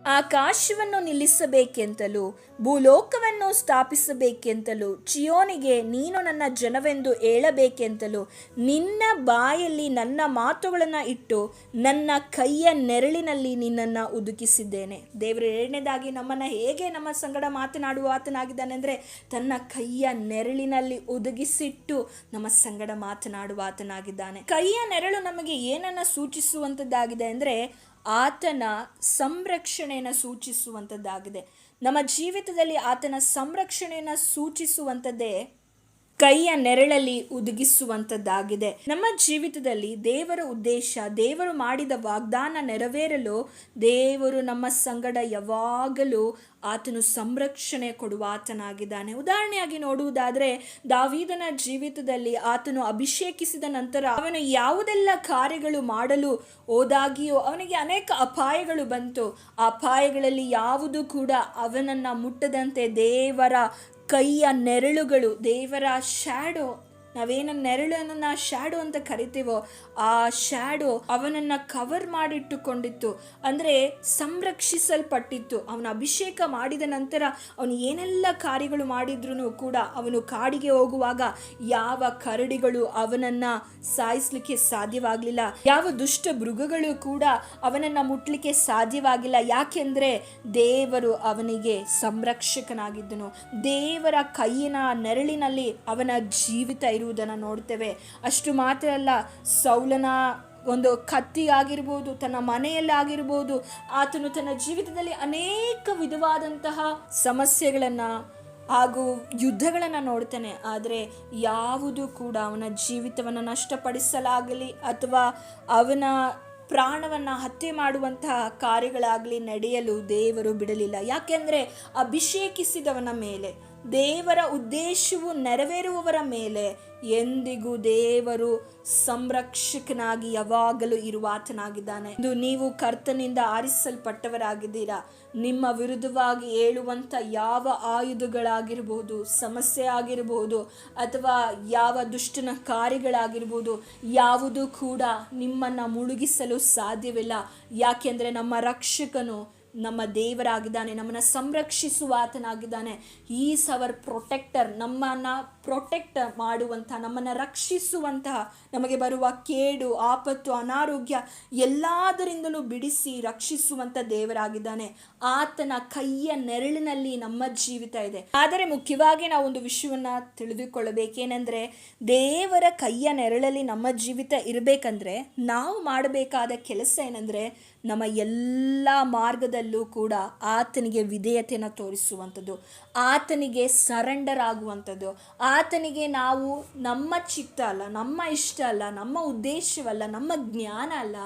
ಆಕಾಶವನ್ನು ನಿಲ್ಲಿಸಬೇಕೆಂತಲೂ, ಭೂಲೋಕವನ್ನು ಸ್ಥಾಪಿಸಬೇಕೆಂತಲೂ, ಚಿಯೋನಿಗೆ ನೀನು ನನ್ನ ಜನವೆಂದು ಹೇಳಬೇಕೆಂತಲೂ, ನಿನ್ನ ಬಾಯಲ್ಲಿ ನನ್ನ ಮಾತುಗಳನ್ನು ಇಟ್ಟು ನನ್ನ ಕೈಯ ನೆರಳಿನಲ್ಲಿ ನಿನ್ನನ್ನು ಉದುಕಿಸಿದ್ದೇನೆ. ದೇವರು ಎರಡನೇದಾಗಿ ನಮ್ಮನ್ನು ಹೇಗೆ ನಮ್ಮ ಸಂಗಡ ಮಾತನಾಡುವ ಆತನಾಗಿದ್ದಾನೆ ಅಂದರೆ ತನ್ನ ಕೈಯ ನೆರಳಿನಲ್ಲಿ ಉದುಗಿಸಿಟ್ಟು ನಮ್ಮ ಸಂಗಡ ಮಾತನಾಡುವ ಆತನಾಗಿದ್ದಾನೆ. ಕೈಯ ನೆರಳು ನಮಗೆ ಏನನ್ನ ಸೂಚಿಸುವಂಥದ್ದಾಗಿದೆ ಅಂದರೆ ಆತನ ಸಂರಕ್ಷಣೆಯನ್ನು ಸೂಚಿಸುವಂಥದ್ದಾಗಿದೆ. ನಮ್ಮ ಜೀವಿತದಲ್ಲಿ ಆತನ ಸಂರಕ್ಷಣೆಯನ್ನು ಸೂಚಿಸುವಂಥದ್ದೇ ಕೈಯ ನೆರಳಲ್ಲಿ ಉದುಗಿಸುವಂಥದ್ದಾಗಿದೆ. ನಮ್ಮ ಜೀವಿತದಲ್ಲಿ ದೇವರ ಉದ್ದೇಶ, ದೇವರು ಮಾಡಿದ ವಾಗ್ದಾನ ನೆರವೇರಲು ದೇವರು ನಮ್ಮ ಸಂಗಡ ಯಾವಾಗಲೂ ಆತನು ಸಂರಕ್ಷಣೆ ಕೊಡುವ ಆತನಾಗಿದ್ದಾನೆ. ಉದಾಹರಣೆಯಾಗಿ ನೋಡುವುದಾದರೆ, ದಾವೀದನ ಜೀವಿತದಲ್ಲಿ ಆತನು ಅಭಿಷೇಕಿಸಿದ ನಂತರ ಅವನು ಯಾವುದೆಲ್ಲ ಕಾರ್ಯಗಳು ಮಾಡಲು ಹೋದಾಗಿಯೋ ಅವನಿಗೆ ಅನೇಕ ಅಪಾಯಗಳು ಬಂತು. ಆ ಅಪಾಯಗಳಲ್ಲಿ ಯಾವುದು ಕೂಡ ಅವನನ್ನು ಮುಟ್ಟದಂತೆ ದೇವರ ಕೈಯ ನೆರಳುಗಳು ದೇವರ ಶ್ಯಾಡೋ ನಾವೇನ ನಾ ಶ್ಯಾಡೋ ಅಂತ ಕರಿತೀವೋ ಆ ಶ್ಯಾಡೋ ಅವನನ್ನ ಕವರ್ ಮಾಡಿಟ್ಟುಕೊಂಡಿತ್ತು. ಅಂದ್ರೆ ಸಂರಕ್ಷಿಸಲ್ಪಟ್ಟಿತ್ತು. ಅವನ ಅಭಿಷೇಕ ಮಾಡಿದ ನಂತರ ಅವನು ಏನೆಲ್ಲ ಕಾರ್ಯಗಳು ಮಾಡಿದ್ರು ಕೂಡ ಅವನು ಕಾಡಿಗೆ ಹೋಗುವಾಗ ಯಾವ ಕರಡಿಗಳು ಅವನನ್ನ ಸಾಯಿಸ್ಲಿಕ್ಕೆ ಸಾಧ್ಯವಾಗಲಿಲ್ಲ. ಯಾವ ದುಷ್ಟ ಮೃಗಗಳು ಕೂಡ ಅವನನ್ನ ಮುಟ್ಲಿಕ್ಕೆ ಸಾಧ್ಯವಾಗಿಲ್ಲ. ಯಾಕೆಂದ್ರೆ ದೇವರು ಅವನಿಗೆ ಸಂರಕ್ಷಕನಾಗಿದ್ದನು. ದೇವರ ಕೈಯಿನ ನೆರಳಿನಲ್ಲಿ ಅವನ ಜೀವಿತ ಇರುವುದನ್ನು ನೋಡ್ತೇವೆ. ಅಷ್ಟು ಮಾತ್ರ ಅಲ್ಲ ಸೌಲನ ಒಂದು ಕತ್ತಿ ಆಗಿರ್ಬೋದು ತನ್ನ ಮನೆಯಲ್ಲಿ ಆಗಿರ್ಬೋದು ಆತನು ತನ್ನ ಜೀವಿತದಲ್ಲಿ ಅನೇಕ ವಿಧವಾದಂತಹ ಸಮಸ್ಯೆಗಳನ್ನು ಹಾಗೂ ಯುದ್ಧಗಳನ್ನು ನೋಡ್ತಾನೆ. ಆದರೆ ಯಾವುದು ಕೂಡ ಅವನ ಜೀವಿತವನ್ನು ನಷ್ಟಪಡಿಸಲಾಗಲಿ ಅಥವಾ ಅವನ ಪ್ರಾಣವನ್ನು ಹತ್ಯೆ ಮಾಡುವಂತಹ ಕಾರ್ಯಗಳಾಗಲಿ ನಡೆಯಲು ದೇವರು ಬಿಡಲಿಲ್ಲ. ಯಾಕೆಂದರೆ ಅಭಿಷೇಕಿಸಿದವನ ಮೇಲೆ ದೇವರ ಉದ್ದೇಶವು ನೆರವೇರುವವರ ಮೇಲೆ ಎಂದಿಗೂ ದೇವರು ಸಂರಕ್ಷಕನಾಗಿ ಯಾವಾಗಲೂ ಇರುವ ಆತನಾಗಿದ್ದಾನೆ ಇದು ನೀವು ಕರ್ತನಿಂದ ಆರಿಸಲ್ಪಟ್ಟವರಾಗಿದ್ದೀರಾ? ನಿಮ್ಮ ವಿರುದ್ಧವಾಗಿ ಹೇಳುವಂಥ ಯಾವ ಆಯುಧಗಳಾಗಿರಬಹುದು ಸಮಸ್ಯೆ ಆಗಿರಬಹುದು ಅಥವಾ ಯಾವ ದುಷ್ಟನ ಕಾರ್ಯಗಳಾಗಿರ್ಬೋದು, ಯಾವುದು ಕೂಡ ನಿಮ್ಮನ್ನು ಮುಳುಗಿಸಲು ಸಾಧ್ಯವಿಲ್ಲ. ಯಾಕೆಂದರೆ ನಮ್ಮ ರಕ್ಷಕನು ನಮ್ಮ ದೇವರಾಗಿದ್ದಾನೆ, ನಮ್ಮನ್ನು ಸಂರಕ್ಷಿಸುವ ಆತನಾಗಿದ್ದಾನೆ ಈಸ್ ಅವರ್ ಪ್ರೊಟೆಕ್ಟರ್, ನಮ್ಮನ್ನು ಪ್ರೊಟೆಕ್ಟ್ ಮಾಡುವಂಥ, ನಮ್ಮನ್ನು ರಕ್ಷಿಸುವಂತಹ, ನಮಗೆ ಬರುವ ಕೇಡು, ಆಪತ್ತು, ಅನಾರೋಗ್ಯ ಎಲ್ಲಾದರಿಂದಲೂ ಬಿಡಿಸಿ ರಕ್ಷಿಸುವಂಥ ದೇವರಾಗಿದ್ದಾನೆ. ಆತನ ಕೈಯ ನೆರಳಿನಲ್ಲಿ ನಮ್ಮ ಜೀವಿತ ಇದೆ. ಆದರೆ ಮುಖ್ಯವಾಗಿ ನಾವು ಒಂದು ವಿಷಯವನ್ನು ತಿಳಿದುಕೊಳ್ಳಬೇಕೇನೆಂದರೆ ದೇವರ ಕೈಯ ನೆರಳಲ್ಲಿ ನಮ್ಮ ಜೀವಿತ ಇರಬೇಕಂದ್ರೆ, ನಾವು ಮಾಡಬೇಕಾದ ಕೆಲಸ ಏನಂದರೆ ನಮ್ಮ ಎಲ್ಲ ಮಾರ್ಗದಲ್ಲೂ ಕೂಡ ಆತನಿಗೆ ವಿಧೇಯತೆಯನ್ನು ತೋರಿಸುವಂಥದ್ದು, ಆತನಿಗೆ ಸರೆಂಡರ್ ಆಗುವಂಥದ್ದು ಆತನಿಗೆ ನಾವು ನಮ್ಮ ಚಿತ್ತ ಅಲ್ಲ, ನಮ್ಮ ಇಷ್ಟ ಅಲ್ಲ, ನಮ್ಮ ಉದ್ದೇಶವಲ್ಲ, ನಮ್ಮ ಜ್ಞಾನ ಅಲ್ಲ,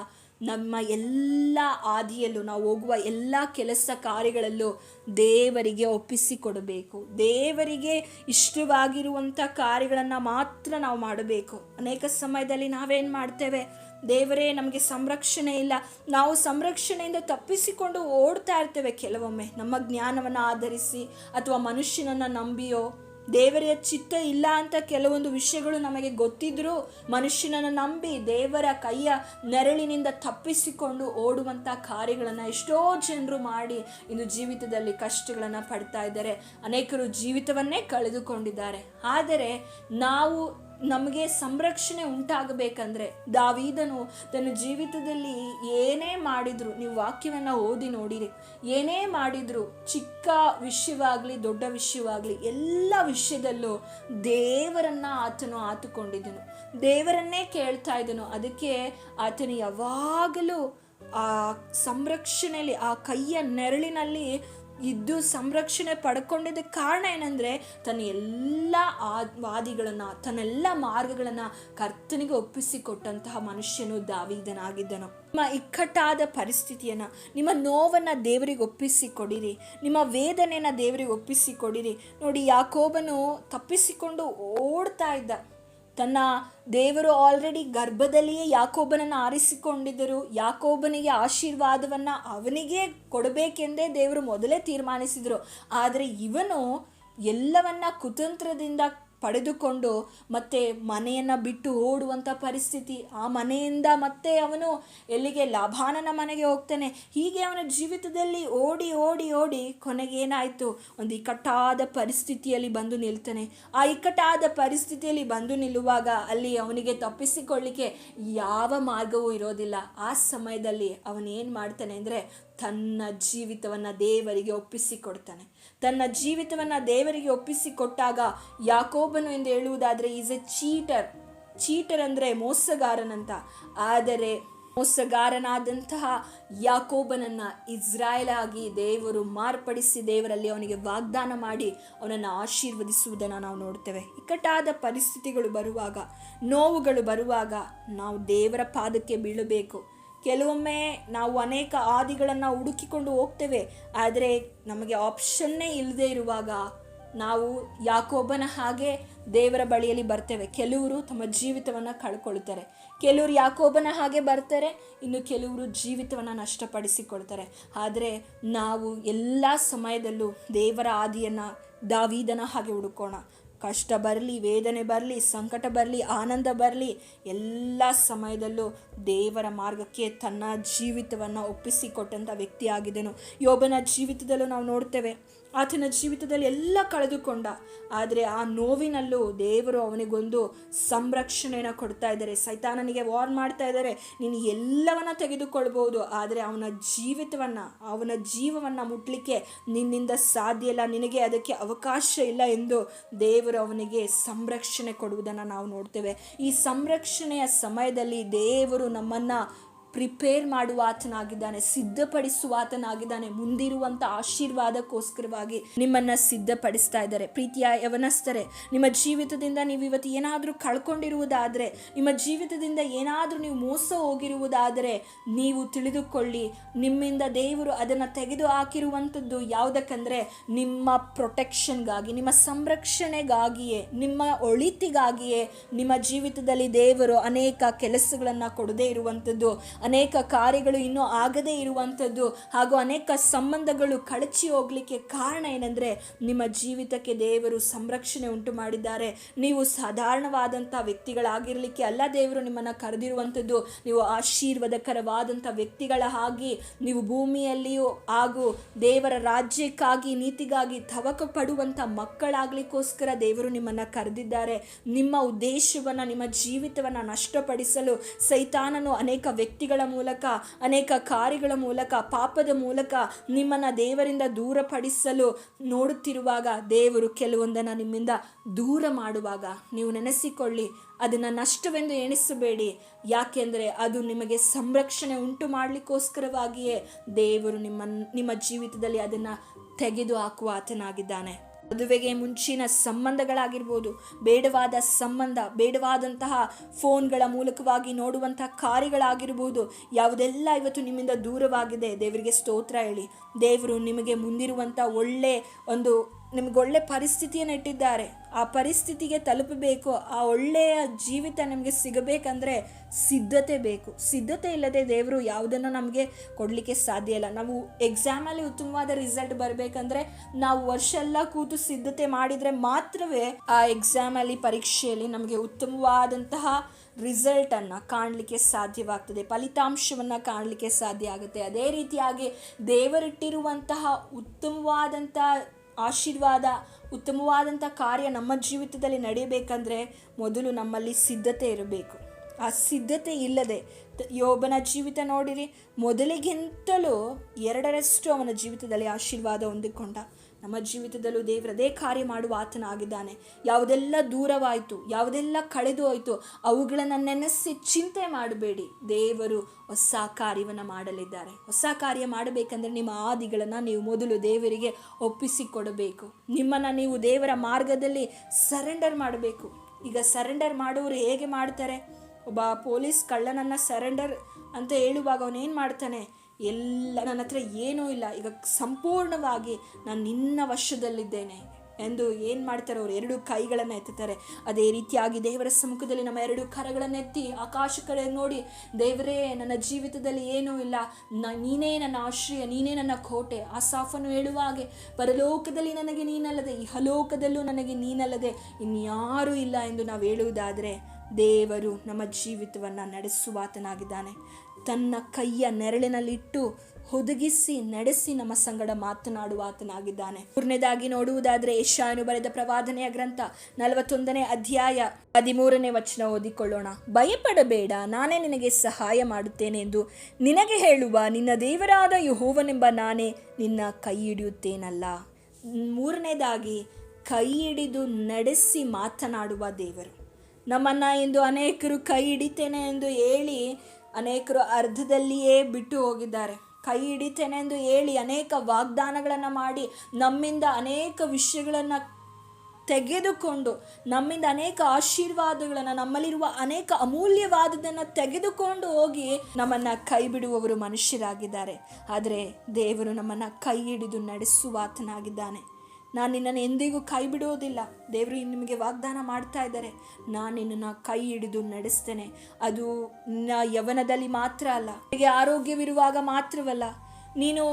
ನಮ್ಮ ಎಲ್ಲ ಆದಿಯಲ್ಲೂ ನಾವು ಹೋಗುವ ಎಲ್ಲ ಕೆಲಸ ಕಾರ್ಯಗಳಲ್ಲೂ ದೇವರಿಗೆ ಒಪ್ಪಿಸಿಕೊಡಬೇಕು. ದೇವರಿಗೆ ಇಷ್ಟವಾಗಿರುವಂಥ ಕಾರ್ಯಗಳನ್ನು ಮಾತ್ರ ನಾವು ಮಾಡಬೇಕು. ಅನೇಕ ಸಮಯದಲ್ಲಿ ನಾವೇನು ಮಾಡ್ತೇವೆ? ದೇವರೇ, ನಮಗೆ ಸಂರಕ್ಷಣೆ ಇಲ್ಲ. ನಾವು ಸಂರಕ್ಷಣೆಯಿಂದ ತಪ್ಪಿಸಿಕೊಂಡು ಓಡ್ತಾ ಇರ್ತೇವೆ. ಕೆಲವೊಮ್ಮೆ ನಮ್ಮ ಜ್ಞಾನವನ್ನು ಆಧರಿಸಿ ಅಥವಾ ಮನುಷ್ಯನನ್ನು ನಂಬಿಯೋ, ದೇವರ, ಚಿತ್ತ ಇಲ್ಲ ಅಂತ ಕೆಲವೊಂದು ವಿಷಯಗಳು ನಮಗೆ ಗೊತ್ತಿದ್ರೂ ಮನುಷ್ಯನನ್ನು ನಂಬಿ ದೇವರ ಕೈಯ ನೆರಳಿನಿಂದ ತಪ್ಪಿಸಿಕೊಂಡು ಓಡುವಂಥ ಕಾರ್ಯಗಳನ್ನು ಎಷ್ಟೋ ಜನರು ಮಾಡಿ ಇಂದು ಜೀವಿತದಲ್ಲಿ ಕಷ್ಟಗಳನ್ನು ಪಡ್ತಾ ಇದ್ದಾರೆ. ಅನೇಕರು ಜೀವಿತವನ್ನೇ ಕಳೆದುಕೊಂಡಿದ್ದಾರೆ. ಆದರೆ ನಾವು ನಮಗೆ ಸಂರಕ್ಷಣೆ ಉಂಟಾಗಬೇಕಂದ್ರೆ ದಾವೀದನು ತನ್ನ ಜೀವಿತದಲ್ಲಿ ಏನೇ ಮಾಡಿದ್ರು, ನೀವು ವಾಕ್ಯವನ್ನು ಓದಿ ನೋಡಿರಿ. ಏನೇ ಮಾಡಿದ್ರು, ಚಿಕ್ಕ ವಿಷಯವಾಗಲಿ, ದೊಡ್ಡ ವಿಷಯವಾಗಲಿ, ಎಲ್ಲ ವಿಷಯದಲ್ಲೂ ದೇವರನ್ನ ಆತನು ಆತುಕೊಂಡಿದ್ದನು. ದೇವರನ್ನೇ ಕೇಳ್ತಾ ಇದ್ದನು. ಅದಕ್ಕೆ ಆತನು ಯಾವಾಗಲೂ ಆ ಸಂರಕ್ಷಣೆಯಲ್ಲಿ, ಆ ಕೈಯ ನೆರಳಿನಲ್ಲಿ ಇದ್ದು ಸಂರಕ್ಷಣೆ ಪಡ್ಕೊಂಡಿದ್ದ ಕಾರಣ ಏನಂದರೆ, ತನ್ನ ಎಲ್ಲ ವಾದಿಗಳನ್ನು, ತನ್ನೆಲ್ಲ ಮಾರ್ಗಗಳನ್ನು ಕರ್ತನಿಗೆ ಒಪ್ಪಿಸಿಕೊಟ್ಟಂತಹ ಮನುಷ್ಯನು ದಾವಿದನಾಗಿದ್ದನು. ನಿಮ್ಮ ಇಕ್ಕಟ್ಟಾದ ಪರಿಸ್ಥಿತಿಯನ್ನು, ನಿಮ್ಮ ನೋವನ್ನು ದೇವರಿಗೆ ಒಪ್ಪಿಸಿ ಕೊಡಿರಿ. ನಿಮ್ಮ ವೇದನೆಯನ್ನು ದೇವರಿಗೆ ಒಪ್ಪಿಸಿ ಕೊಡಿರಿ. ನೋಡಿ, ಯಾಕೋಬನು ತಪ್ಪಿಸಿಕೊಂಡು ಓಡ್ತಾ ಇದ್ದ. ತನ್ನ ದೇವರು ಆಲ್ರೆಡಿ ಗರ್ಭದಲ್ಲಿಯೇ ಯಾಕೋಬನನ್ನು ಆರಿಸಿಕೊಂಡಿದ್ದರು. ಯಾಕೋಬನಿಗೆ ಆಶೀರ್ವಾದವನ್ನು ಅವನಿಗೆ ಕೊಡಬೇಕೆಂದೇ ದೇವರು ಮೊದಲೇ ತೀರ್ಮಾನಿಸಿದರು. ಆದರೆ ಇವನು ಎಲ್ಲವನ್ನ ಕುತಂತ್ರದಿಂದ ಪಡೆದುಕೊಂಡು ಮತ್ತೆ ಮನೆಯನ್ನು ಬಿಟ್ಟು ಓಡುವಂಥ ಪರಿಸ್ಥಿತಿ, ಆ ಮನೆಯಿಂದ ಮತ್ತೆ ಅವನು ಎಲ್ಲಿಗೆ? ಲಾಭಾನನ ಮನೆಗೆ ಹೋಗ್ತಾನೆ. ಹೀಗೆ ಅವನ ಜೀವಿತದಲ್ಲಿ ಓಡಿ ಓಡಿ ಓಡಿ ಕೊನೆಗೇನಾಯಿತು ಒಂದು ಇಕ್ಕಟ್ಟಾದ ಪರಿಸ್ಥಿತಿಯಲ್ಲಿ ಬಂದು ನಿಲ್ತಾನೆ. ಆ ಇಕ್ಕಟ್ಟಾದ ಪರಿಸ್ಥಿತಿಯಲ್ಲಿ ಬಂದು ನಿಲ್ಲುವಾಗ ಅಲ್ಲಿ ಅವನಿಗೆ ತಪ್ಪಿಸಿಕೊಳ್ಳಿಕ್ಕೆ ಯಾವ ಮಾರ್ಗವೂ ಇರೋದಿಲ್ಲ. ಆ ಸಮಯದಲ್ಲಿ ಅವನೇನು ಮಾಡ್ತಾನೆ ಅಂದರೆ ತನ್ನ ಜೀವಿತವನ್ನು ದೇವರಿಗೆ ಒಪ್ಪಿಸಿಕೊಡ್ತಾನೆ. ತನ್ನ ಜೀವಿತವನ್ನು ದೇವರಿಗೆ ಒಪ್ಪಿಸಿಕೊಟ್ಟಾಗ ಯಾಕೋಬನು ಎಂದು ಹೇಳುವುದಾದರೆ ಈಸ್ ಎ ಚೀಟರ್ ಚೀಟರ್ ಅಂದರೆ ಮೋಸಗಾರನಂತ. ಆದರೆ ಮೋಸಗಾರನಾದಂತಹ ಯಾಕೋಬನನ್ನು ಇಸ್ರಾಯೇಲ್ ಆಗಿ ದೇವರು ಮಾರ್ಪಡಿಸಿ ದೇವರಲ್ಲಿ ಅವನಿಗೆ ವಾಗ್ದಾನ ಮಾಡಿ ಅವನನ್ನು ಆಶೀರ್ವದಿಸುವುದನ್ನು ನಾವು ನೋಡ್ತೇವೆ. ಇಕ್ಕಟ್ಟಾದ ಪರಿಸ್ಥಿತಿಗಳು ಬರುವಾಗ, ನೋವುಗಳು ಬರುವಾಗ ನಾವು ದೇವರ ಪಾದಕ್ಕೆ ಬೀಳಬೇಕು. ಕೆಲವೊಮ್ಮೆ ನಾವು ಅನೇಕ ಆದಿಗಳನ್ನು ಹುಡುಕಿಕೊಂಡು ಹೋಗ್ತೇವೆ. ಆದರೆ ನಮಗೆ ಆಪ್ಷನ್ನೇ ಇಲ್ಲದೆ ಇರುವಾಗ ನಾವು ಯಾಕೋಬನ ಹಾಗೆ ದೇವರ ಬಳಿಯಲ್ಲಿ ಬರ್ತೇವೆ. ಕೆಲವರು ತಮ್ಮ ಜೀವಿತವನ್ನು ಕಳ್ಕೊಳ್ತಾರೆ. ಕೆಲವರು ಯಾಕೋಬನ ಹಾಗೆ ಬರ್ತಾರೆ, ಇನ್ನು ಕೆಲವರು ಜೀವಿತವನ್ನು ನಷ್ಟಪಡಿಸಿಕೊಳ್ತಾರೆ. ಆದರೆ ನಾವು ಎಲ್ಲ ಸಮಯದಲ್ಲೂ ದೇವರ ಆದಿಯನ್ನು ದಾವೀದನ ಹಾಗೆ ಹುಡುಕೋಣ. ಕಷ್ಟ ಬರಲಿ, ವೇದನೆ ಬರಲಿ, ಸಂಕಟ ಬರಲಿ, ಆನಂದ ಬರಲಿ, ಎಲ್ಲ ಸಮಯದಲ್ಲೂ ದೇವರ ಮಾರ್ಗಕ್ಕೆ ತನ್ನ ಜೀವಿತವನ್ನು ಒಪ್ಪಿಸಿಕೊಟ್ಟಂಥ ವ್ಯಕ್ತಿಯಾಗಿದ್ದನು. ಯೋಬನ ಜೀವಿತದಲ್ಲೂ ನಾವು ನೋಡ್ತೇವೆ ಆತನ ಜೀವಿತದಲ್ಲಿ ಎಲ್ಲ ಕಳೆದುಕೊಂಡ. ಆದರೆ ಆ ನೋವಿನಲ್ಲೂ ದೇವರು ಅವನಿಗೊಂದು ಸಂರಕ್ಷಣೆಯನ್ನು ಕೊಡ್ತಾ ಇದ್ದಾರೆ. ಸೈತಾನನಿಗೆ ವಾರ್ ಮಾಡ್ತಾ ಇದ್ದಾರೆ. ನೀನು ಎಲ್ಲವನ್ನ ತೆಗೆದುಕೊಳ್ಬೋದು ಆದರೆ ಅವನ ಜೀವಿತವನ್ನು, ಅವನ ಜೀವವನ್ನು ಮುಟ್ಲಿಕ್ಕೆ ನಿನ್ನಿಂದ ಸಾಧ್ಯ ಇಲ್ಲ. ನಿನಗೆ ಅದಕ್ಕೆ ಅವಕಾಶ ಇಲ್ಲ ಎಂದು ದೇವರು ಅವನಿಗೆ ಸಂರಕ್ಷಣೆ ಕೊಡುವುದನ್ನು ನಾವು ನೋಡ್ತೇವೆ. ಈ ಸಂರಕ್ಷಣೆಯ ಸಮಯದಲ್ಲಿ ದೇವರು ನಮ್ಮನ್ನು ಪ್ರಿಪೇರ್ ಮಾಡುವ ಆತನಾಗಿದ್ದಾನೆ ಸಿದ್ಧಪಡಿಸುವ ಆತನಾಗಿದ್ದಾನೆ ಮುಂದಿರುವಂಥ ಆಶೀರ್ವಾದಕ್ಕೋಸ್ಕರವಾಗಿ ನಿಮ್ಮನ್ನ ಸಿದ್ಧಪಡಿಸ್ತಾ ಇದ್ದಾರೆ. ಪ್ರೀತಿಯ ಯವನಸ್ತರೆ ನಿಮ್ಮ ಜೀವಿತದಿಂದ ನೀವು ಇವತ್ತು ಏನಾದರೂ ಕಳ್ಕೊಂಡಿರುವುದಾದರೆ, ನಿಮ್ಮ ಜೀವಿತದಿಂದ ಏನಾದರೂ ನೀವು ಮೋಸ ಹೋಗಿರುವುದಾದರೆ, ನೀವು ತಿಳಿದುಕೊಳ್ಳಿ, ನಿಮ್ಮಿಂದ ದೇವರು ಅದನ್ನು ತೆಗೆದು ಹಾಕಿರುವಂಥದ್ದು ಯಾವುದಕ್ಕಂದ್ರೆ, ನಿಮ್ಮ ಪ್ರೊಟೆಕ್ಷನ್ಗಾಗಿ, ನಿಮ್ಮ ಸಂರಕ್ಷಣೆಗಾಗಿಯೇ, ನಿಮ್ಮ ಒಳಿತಿಗಾಗಿಯೇ ನಿಮ್ಮ ಜೀವಿತದಲ್ಲಿ ದೇವರು ಅನೇಕ ಕೆಲಸಗಳನ್ನು ಕೊಡದೇ ಇರುವಂಥದ್ದು. ಅನೇಕ ಕಾರ್ಯಗಳು ಇನ್ನೂ ಆಗದೇ ಇರುವಂಥದ್ದು ಹಾಗೂ ಅನೇಕ ಸಂಬಂಧಗಳು ಕಳಚಿ ಹೋಗ್ಲಿಕ್ಕೆ ಕಾರಣ ಏನಂದರೆ ನಿಮ್ಮ ಜೀವಿತಕ್ಕೆ ದೇವರು ಸಂರಕ್ಷಣೆ ಉಂಟು ಮಾಡಿದ್ದಾರೆ. ನೀವು ಸಾಧಾರಣವಾದಂಥ ವ್ಯಕ್ತಿಗಳಾಗಿರಲಿಕ್ಕೆ ಅಲ್ಲ ದೇವರು ನಿಮ್ಮನ್ನು ಕರೆದಿರುವಂಥದ್ದು. ನೀವು ಆಶೀರ್ವಾದಕರವಾದಂಥ ವ್ಯಕ್ತಿಗಳ ಹಾಗೆ ನೀವು ಭೂಮಿಯಲ್ಲಿಯೂ ಹಾಗೂ ದೇವರ ರಾಜ್ಯಕ್ಕಾಗಿ, ನೀತಿಗಾಗಿ ತವಕ ಪಡುವಂಥ ಮಕ್ಕಳಾಗಲಿಕ್ಕೋಸ್ಕರ ದೇವರು ನಿಮ್ಮನ್ನು ಕರೆದಿದ್ದಾರೆ. ನಿಮ್ಮ ಉದ್ದೇಶವನ್ನು, ನಿಮ್ಮ ಜೀವಿತವನ್ನು ನಷ್ಟಪಡಿಸಲು ಸೈತಾನನು ಅನೇಕ ವ್ಯಕ್ತಿಗಳ ಮೂಲಕ, ಅನೇಕ ಕಾರ್ಯಗಳ ಮೂಲಕ, ಪಾಪದ ಮೂಲಕ ನಿಮ್ಮನ್ನು ದೇವರಿಂದ ದೂರಪಡಿಸಲು ನೋಡುತ್ತಿರುವಾಗ ದೇವರು ಕೆಲವೊಂದನ್ನು ನಿಮ್ಮಿಂದ ದೂರ ಮಾಡುವಾಗ ನೀವು ನೆನೆಸಿಕೊಳ್ಳಿ, ಅದನ್ನು ನಷ್ಟವೆಂದು ಎಣಿಸಬೇಡಿ. ಯಾಕೆಂದರೆ ಅದು ನಿಮಗೆ ಸಂರಕ್ಷಣೆ ಉಂಟು ಮಾಡಲಿಕ್ಕೋಸ್ಕರವಾಗಿಯೇ ದೇವರು ನಿಮ್ಮ ನಿಮ್ಮ ಜೀವಿತದಲ್ಲಿ ಅದನ್ನು ತೆಗೆದು ಹಾಕುವ ಆತನಾಗಿದ್ದಾನೆ. ಮದುವೆಗೆ ಮುಂಚಿನ ಸಂಬಂಧಗಳಾಗಿರ್ಬೋದು, ಬೇಡವಾದ ಸಂಬಂಧ, ಬೇಡವಾದಂತಹ ಫೋನ್ಗಳ ಮೂಲಕವಾಗಿ ನೋಡುವಂತಹ ಕಾರ್ಯಗಳಾಗಿರ್ಬೋದು, ಯಾವುದೆಲ್ಲ ಇವತ್ತು ನಿಮ್ಮಿಂದ ದೂರವಾಗಿದೆ? ದೇವರಿಗೆ ಸ್ತೋತ್ರ ಹೇಳಿ. ದೇವರು ನಿಮಗೆ ಮುಂದಿರುವಂಥ ಒಳ್ಳೆ ಒಂದು ನಿಮ್ಗೆ ಒಳ್ಳೆ ಪರಿಸ್ಥಿತಿಯನ್ನು ಇಟ್ಟಿದ್ದಾರೆ. ಆ ಪರಿಸ್ಥಿತಿಗೆ ತಲುಪಬೇಕು. ಆ ಒಳ್ಳೆಯ ಜೀವಿತ ನಿಮಗೆ ಸಿಗಬೇಕಂದ್ರೆ ಸಿದ್ಧತೆ ಬೇಕು. ಸಿದ್ಧತೆ ಇಲ್ಲದೆ ದೇವರು ಯಾವುದನ್ನು ನಮಗೆ ಕೊಡಲಿಕ್ಕೆ ಸಾಧ್ಯ ಇಲ್ಲ. ನಾವು ಎಕ್ಸಾಮಲ್ಲಿ ಉತ್ತಮವಾದ ರಿಸಲ್ಟ್ ಬರಬೇಕಂದ್ರೆ ನಾವು ವರ್ಷ ಎಲ್ಲ ಕೂತು ಸಿದ್ಧತೆ ಮಾಡಿದರೆ ಮಾತ್ರವೇ ಆ ಎಕ್ಸಾಮಲ್ಲಿ ಪರೀಕ್ಷೆಯಲ್ಲಿ ನಮಗೆ ಉತ್ತಮವಾದಂತಹ ರಿಸಲ್ಟನ್ನು ಕಾಣಲಿಕ್ಕೆ ಸಾಧ್ಯವಾಗ್ತದೆ. ಫಲಿತಾಂಶವನ್ನು ಕಾಣಲಿಕ್ಕೆ ಸಾಧ್ಯ ಆಗುತ್ತೆ. ಅದೇ ರೀತಿಯಾಗಿ ದೇವರಿಟ್ಟಿರುವಂತಹ ಉತ್ತಮವಾದಂಥ ಆಶೀರ್ವಾದ ಉತ್ತಮವಾದಂಥ ಕಾರ್ಯ ನಮ್ಮ ಜೀವಿತದಲ್ಲಿ ನಡೆಯಬೇಕಂದ್ರೆ ಮೊದಲು ನಮ್ಮಲ್ಲಿ ಸಿದ್ಧತೆ ಇರಬೇಕು. ಆ ಸಿದ್ಧತೆ ಇಲ್ಲದೆ ಯೋಬನ ಜೀವಿತ ನೋಡಿರಿ, ಮೊದಲಿಗಿಂತಲೂ ಎರಡರಷ್ಟು ಅವನ ಜೀವಿತದಲ್ಲಿ ಆಶೀರ್ವಾದ ಹೊಂದಿಕೊಂಡ. ನಮ್ಮ ಜೀವಿತದಲ್ಲೂ ದೇವರದೇ ಕಾರ್ಯ ಮಾಡುವ ಆತನಾಗಿದ್ದಾನೆ. ಯಾವುದೆಲ್ಲ ದೂರವಾಯಿತು, ಯಾವುದೆಲ್ಲ ಕಳೆದು ಹೋಯಿತು ಅವುಗಳನ್ನು ನೆನೆಸಿ ಚಿಂತೆ ಮಾಡಬೇಡಿ. ದೇವರು ಹೊಸ ಕಾರ್ಯವನ್ನು ಮಾಡಲಿದ್ದಾರೆ. ಹೊಸ ಕಾರ್ಯ ಮಾಡಬೇಕಂದ್ರೆ ನಿಮ್ಮ ಆದಿಗಳನ್ನು ನೀವು ಮೊದಲು ದೇವರಿಗೆ ಒಪ್ಪಿಸಿಕೊಡಬೇಕು. ನಿಮ್ಮನ್ನು ನೀವು ದೇವರ ಮಾರ್ಗದಲ್ಲಿ ಸರೆಂಡರ್ ಮಾಡಬೇಕು. ಈಗ ಸರೆಂಡರ್ ಮಾಡುವರು ಹೇಗೆ ಮಾಡ್ತಾರೆ? ಒಬ್ಬ ಪೊಲೀಸ್ ಕಳ್ಳನನ್ನು ಸರೆಂಡರ್ ಅಂತ ಹೇಳುವಾಗ ಅವನೇನು ಮಾಡ್ತಾನೆ? ಎಲ್ಲ ನನ್ನ ಹತ್ರ ಏನೂ ಇಲ್ಲ. ಈಗ ಸಂಪೂರ್ಣವಾಗಿ ನಾನು ನಿನ್ನ ವಶದಲ್ಲಿದ್ದೇನೆ ಎಂದು ಏನು ಮಾಡ್ತಾರೆ ಅವರು? ಎರಡು ಕೈಗಳನ್ನು ಎತ್ತುತ್ತಾರೆ ಅದೇ ರೀತಿಯಾಗಿ ದೇವರ ಸಮ್ಮುಖದಲ್ಲಿ ನಮ್ಮ ಎರಡು ಕರಗಳನ್ನು ಎತ್ತಿ ಆಕಾಶ ಕಡೆ ನೋಡಿ, ದೇವರೇ, ನನ್ನ ಜೀವಿತದಲ್ಲಿ ಏನೂ ಇಲ್ಲ. ನ, ನೀನೇ ನನ್ನ ಆಶ್ರಯ, ನೀನೇ ನನ್ನ ಕೋಟೆ. ಆ ಸಾಫನ್ನು ಹೇಳುವ ಹಾಗೆ ಪರಲೋಕದಲ್ಲಿ ನನಗೆ ನೀನಲ್ಲದೆ, ಇಹಲೋಕದಲ್ಲೂ ನನಗೆ ನೀನಲ್ಲದೆ ಇನ್ಯಾರೂ ಇಲ್ಲ ಎಂದು ನಾವು ಹೇಳುವುದಾದರೆ ದೇವರು ನಮ್ಮ ಜೀವಿತವನ್ನು ನಡೆಸುವಾತನಾಗಿದ್ದಾನೆ. ತನ್ನ ಕೈಯ ನೆರಳಿನಲ್ಲಿಟ್ಟು ಹುದುಗಿಸಿ ನಡೆಸಿ ನಮ್ಮ ಸಂಗಡ ಮಾತನಾಡುವ ಆತನಾಗಿದ್ದಾನೆ ಮೂರನೇದಾಗಿ ನೋಡುವುದಾದ್ರೆ ಏಷ್ಯಾನು ಬರೆದ ಪ್ರವಾದನೆಯ ಗ್ರಂಥ ನಲವತ್ತೊಂದನೇ ಅಧ್ಯಾಯ ಹದಿಮೂರನೇ ವಚನ ಓದಿಕೊಳ್ಳೋಣ. ಭಯಪಡಬೇಡ, ನಾನೇ ನಿನಗೆ ಸಹಾಯ ಮಾಡುತ್ತೇನೆ ಎಂದು ನಿನಗೆ ಹೇಳುವ ನಿನ್ನ ದೇವರಾದ ಯಹೋವನೆಂಬ ನಾನೇ ನಿನ್ನ ಕೈ ಹಿಡಿಯುತ್ತೇನಲ್ಲ. ಮೂರನೇದಾಗಿ ಕೈ ಹಿಡಿದು ನಡೆಸಿ ಮಾತನಾಡುವ ದೇವರು. ನಮ್ಮನ್ನು ಎಂದು ಅನೇಕರು ಕೈ ಹಿಡಿತೇನೆ ಎಂದು ಹೇಳಿ ಅನೇಕರು ಅರ್ಧದಲ್ಲಿಯೇ ಬಿಟ್ಟು ಹೋಗಿದ್ದಾರೆ. ಕೈ ಹಿಡಿತೇನೆ ಎಂದು ಹೇಳಿ ಅನೇಕ ವಾಗ್ದಾನಗಳನ್ನು ಮಾಡಿ ನಮ್ಮಿಂದ ಅನೇಕ ವಿಷಯಗಳನ್ನು ತೆಗೆದುಕೊಂಡು, ನಮ್ಮಿಂದ ಅನೇಕ ಆಶೀರ್ವಾದಗಳನ್ನು, ನಮ್ಮಲ್ಲಿರುವ ಅನೇಕ ಅಮೂಲ್ಯವಾದದನ್ನು ತೆಗೆದುಕೊಂಡು ಹೋಗಿ ನಮ್ಮನ್ನು ಕೈ ಬಿಡುವವರು ಮನುಷ್ಯರಾಗಿದ್ದಾರೆ. ಆದರೆ ದೇವರು ನಮ್ಮನ್ನು ಕೈ ಹಿಡಿದು ನಡೆಸುವಾತನಾಗಿದ್ದಾನೆ. ನಾನು ನಿನ್ನನ್ನು ಎಂದಿಗೂ ಕೈ ಬಿಡುವುದಿಲ್ಲ. ದೇವರು ನಿಮಗೆ ವಾಗ್ದಾನ ಮಾಡ್ತಾ ಇದ್ದಾರೆ. ನಾನು ನಿನ್ನನ್ನು ಕೈ ಹಿಡಿದು ನಡೆಸ್ತೇನೆ. ಅದು ನಿನ್ನ ಯವನದಲ್ಲಿ ಮಾತ್ರ ಅಲ್ಲ, ನಿನಗೆ ಆರೋಗ್ಯವಿರುವಾಗ ಮಾತ್ರವಲ್ಲ, ನೀನು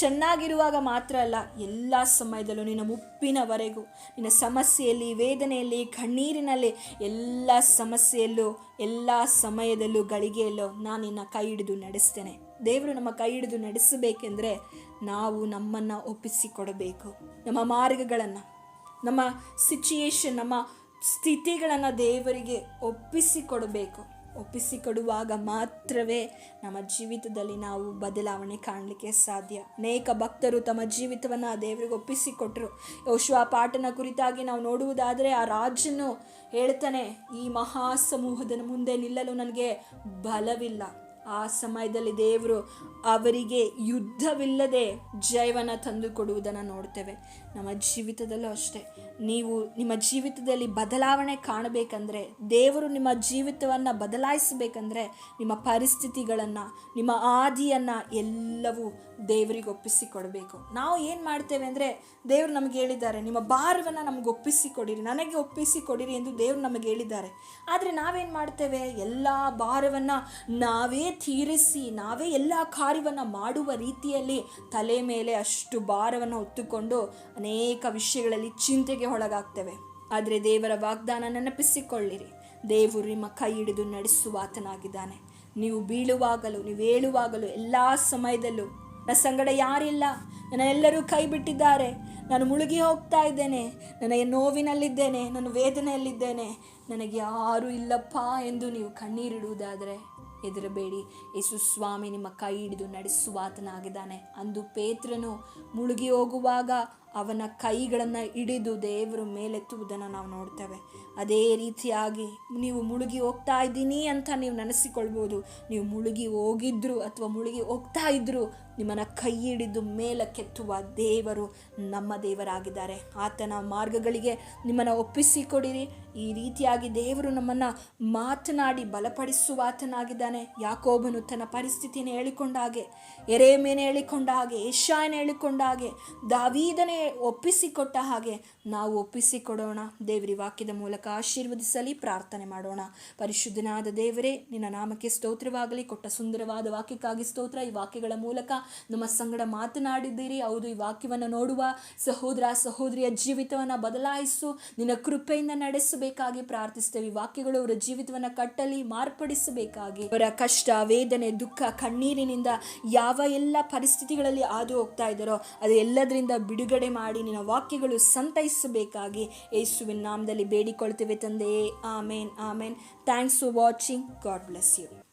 ಚೆನ್ನಾಗಿರುವಾಗ ಮಾತ್ರ ಅಲ್ಲ, ಎಲ್ಲ ಸಮಯದಲ್ಲೂ ನಿನ್ನ ಮುಪ್ಪಿನವರೆಗೂ ನಿನ್ನ ಸಮಸ್ಯೆಯಲ್ಲಿ, ವೇದನೆಯಲ್ಲಿ, ಕಣ್ಣೀರಿನಲ್ಲಿ, ಎಲ್ಲ ಸಮಸ್ಯೆಯಲ್ಲೂ, ಎಲ್ಲ ಸಮಯದಲ್ಲೂ ಗಳಿಗೆಯಲ್ಲೂ ನಾನು ನಿನ್ನ ಕೈ ಹಿಡಿದು ನಡೆಸ್ತೇನೆ. ದೇವರು ನಮ್ಮ ಕೈ ಹಿಡಿದು ನಡೆಸಬೇಕೆಂದರೆ ನಾವು ನಮ್ಮನ್ನು ಒಪ್ಪಿಸಿಕೊಡಬೇಕು. ನಮ್ಮ ಮಾರ್ಗಗಳನ್ನು, ನಮ್ಮ ಸಿಚುಯೇಷನ್ ನಮ್ಮ ಸ್ಥಿತಿಗಳನ್ನು ದೇವರಿಗೆ ಒಪ್ಪಿಸಿಕೊಡಬೇಕು. ಒಪ್ಪಿಸಿಕೊಡುವಾಗ ಮಾತ್ರವೇ ನಮ್ಮ ಜೀವಿತದಲ್ಲಿ ನಾವು ಬದಲಾವಣೆ ಕಾಣಲಿಕ್ಕೆ ಸಾಧ್ಯ. ಅನೇಕ ಭಕ್ತರು ತಮ್ಮ ಜೀವಿತವನ್ನು ದೇವರಿಗೆ ಒಪ್ಪಿಸಿಕೊಟ್ರು. ಯೋಶುವ ಪಾಠನ ಕುರಿತಾಗಿ ನಾವು ನೋಡುವುದಾದರೆ ಆ ರಾಜನು ಹೇಳ್ತಾನೆ, ಈ ಮಹಾಸಮೂಹದ ಮುಂದೆ ನಿಲ್ಲಲು ನನಗೆ ಬಲವಿಲ್ಲ. ಆ ಸಮಯದಲ್ಲಿ ದೇವರು ಅವರಿಗೆ ಯುದ್ಧವಿಲ್ಲದೆ ಜಯವನ್ನು ತಂದು ಕೊಡುವುದನ್ನು ನೋಡ್ತೇವೆ. ನಮ್ಮ ಜೀವಿತದಲ್ಲೂ ಅಷ್ಟೇ. ನೀವು ನಿಮ್ಮ ಜೀವಿತದಲ್ಲಿ ಬದಲಾವಣೆ ಕಾಣಬೇಕಂದ್ರೆ, ದೇವರು ನಿಮ್ಮ ಜೀವಿತವನ್ನು ಬದಲಾಯಿಸಬೇಕಂದ್ರೆ, ನಿಮ್ಮ ಪರಿಸ್ಥಿತಿಗಳನ್ನು, ನಿಮ್ಮ ಆದಿಯನ್ನು ಎಲ್ಲವೂ ದೇವರಿಗೆ ಒಪ್ಪಿಸಿಕೊಡಬೇಕು. ನಾವು ಏನು ಮಾಡ್ತೇವೆ ಅಂದರೆ, ದೇವರು ನಮಗೆ ಹೇಳಿದ್ದಾರೆ, ನಿಮ್ಮ ಭಾರವನ್ನು ನಮಗೆ ಒಪ್ಪಿಸಿಕೊಡಿರಿ, ನನಗೆ ಒಪ್ಪಿಸಿಕೊಡಿರಿ ಎಂದು ದೇವರು ನಮಗೆ ಹೇಳಿದ್ದಾರೆ. ಆದರೆ ನಾವೇನು ಮಾಡ್ತೇವೆ? ಎಲ್ಲ ಭಾರವನ್ನು ನಾವೇ ತೀರಿಸಿ ನಾವೇ ಎಲ್ಲ ಕಾರ್ಯವನ್ನು ಮಾಡುವ ರೀತಿಯಲ್ಲಿ ತಲೆ ಮೇಲೆ ಅಷ್ಟು ಭಾರವನ್ನು ಹೊತ್ತುಕೊಂಡು ಅನೇಕ ವಿಷಯಗಳಲ್ಲಿ ಚಿಂತೆಗೆ ಒಳಗಾಗ್ತೇವೆ. ಆದರೆ ದೇವರ ವಾಗ್ದಾನ ನೆನಪಿಸಿಕೊಳ್ಳಿರಿ. ದೇವರು ನಿಮ್ಮ ಕೈ ಹಿಡಿದು ನಡೆಸುವ ಆತನಾಗಿದ್ದಾನೆ. ನೀವು ಬೀಳುವಾಗಲೂ, ನೀವು ಹೇಳುವಾಗಲೂ ಎಲ್ಲ ಸಮಯದಲ್ಲೂ, ನನ್ನ ಸಂಗಡ ಯಾರಿಲ್ಲ. ನನ್ನ ಎಲ್ಲರೂ ಕೈ ಬಿಟ್ಟಿದ್ದಾರೆ. ನಾನು ಮುಳುಗಿ ಹೋಗ್ತಾ ಇದ್ದೇನೆ. ನನ್ನ ನೋವಿನಲ್ಲಿದ್ದೇನೆ. ನಾನು ವೇದನೆಯಲ್ಲಿದ್ದೇನೆ. ನನಗೆ ಯಾರೂ ಇಲ್ಲಪ್ಪ ಎಂದು ನೀವು ಕಣ್ಣೀರಿಡುವುದಾದರೆ ಹೆದರಬೇಡಿ. ಯೇಸು ಸ್ವಾಮಿ ನಿಮ್ಮ ಕೈ ಹಿಡಿದು ನಡೆಸುವಾತನಾಗಿದ್ದಾನೆ ಅಂದು ಪೇತ್ರನು ಮುಳುಗಿ ಹೋಗುವಾಗ ಅವನ ಕೈಗಳನ್ನು ಹಿಡಿದು ದೇವರು ಮೇಲೆತ್ತುವುದನ್ನು ನಾವು ನೋಡ್ತೇವೆ. ಅದೇ ರೀತಿಯಾಗಿ ನೀವು ಮುಳುಗಿ ಹೋಗ್ತಾ ಇದ್ದೀನಿ ಅಂತ ನೀವು ನೆನೆಸಿಕೊಳ್ಬೋದು. ನೀವು ಮುಳುಗಿ ಹೋಗಿದ್ರು ಅಥವಾ ಮುಳುಗಿ ಹೋಗ್ತಾ ಇದ್ರು ನಿಮ್ಮನ್ನು ಕೈ ಹಿಡಿದು ಮೇಲೆ ಕೆತ್ತುವ ದೇವರು ನಮ್ಮ ದೇವರಾಗಿದ್ದಾರೆ. ಆತನ ಮಾರ್ಗಗಳಿಗೆ ನಿಮ್ಮನ್ನು ಒಪ್ಪಿಸಿಕೊಡಿರಿ. ಈ ರೀತಿಯಾಗಿ ದೇವರು ನಮ್ಮನ್ನು ಮಾತನಾಡಿ ಬಲಪಡಿಸುವ ಆತನಾಗಿದ್ದಾನೆ. ಯಾಕೋಬನು ತನ್ನ ಪರಿಸ್ಥಿತಿಯನ್ನು ಹೇಳಿಕೊಂಡ ಹಾಗೆ ಎರೆಮೇನೆ ಹೇಳಿಕೊಂಡ ಹಾಗೆ ಏಷಾಯನ ಹೇಳಿಕೊಂಡ ಹಾಗೆ, ದಾವೀದನೇ ಒಪ್ಪಿಸಿಕೊಟ್ಟ ಹಾಗೆ ನಾವು ಒಪ್ಪಿಸಿಕೊಡೋಣ. ದೇವರಿ ವಾಕ್ಯದ ಮೂಲಕ ಆಶೀರ್ವದಿಸಲಿ, ಪ್ರಾರ್ಥನೆ ಮಾಡೋಣ. ಪರಿಶುದ್ಧನಾದ ದೇವರೇ, ನಿನ್ನ ನಾಮಕ್ಕೆ ಸ್ತೋತ್ರವಾಗಲಿ. ಕೊಟ್ಟ ಸುಂದರವಾದ ವಾಕ್ಯಕ್ಕಾಗಿ ಸ್ತೋತ್ರ. ಈ ವಾಕ್ಯಗಳ ಮೂಲಕ ನಮ್ಮ ಸಂಗಡ ಮಾತನಾಡಿದ್ದೀರಿ. ಹೌದು, ಈ ವಾಕ್ಯವನ್ನು ನೋಡುವ ಸಹೋದರ, ಸಹೋದರಿಯ ಜೀವಿತವನ್ನು ಬದಲಾಯಿಸು. ನಿನ್ನ ಕೃಪೆಯಿಂದ ನಡೆಸಬೇಕಾಗಿ ಪ್ರಾರ್ಥಿಸ್ತೇವೆ ಈ ವಾಕ್ಯಗಳು ಅವರ ಜೀವಿತವನ್ನು ಕಟ್ಟಲಿ, ಮಾರ್ಪಡಿಸಬೇಕಾಗಿ. ಅವರ ಕಷ್ಟ, ವೇದನೆ, ದುಃಖ, ಕಣ್ಣೀರಿನಿಂದ ಯಾವ ಎಲ್ಲ ಪರಿಸ್ಥಿತಿಗಳಲ್ಲಿ ಹಾದು ಹೋಗ್ತಾ ಇದ್ದಾರೋ, ಅದು ಎಲ್ಲದರಿಂದ ಬಿಡುಗಡೆ ಮಾಡಿ ನಿನ್ನ ವಾಕ್ಯಗಳು ಸಂತೈಸಬೇಕಾಗಿ ಯೇಸುವಿನ ನಾಮದಲ್ಲಿ ಬೇಡಿಕೊಳ್ತೇವೆ ತಂದೆಯೇ. Amen amen. Thanks for watching God bless you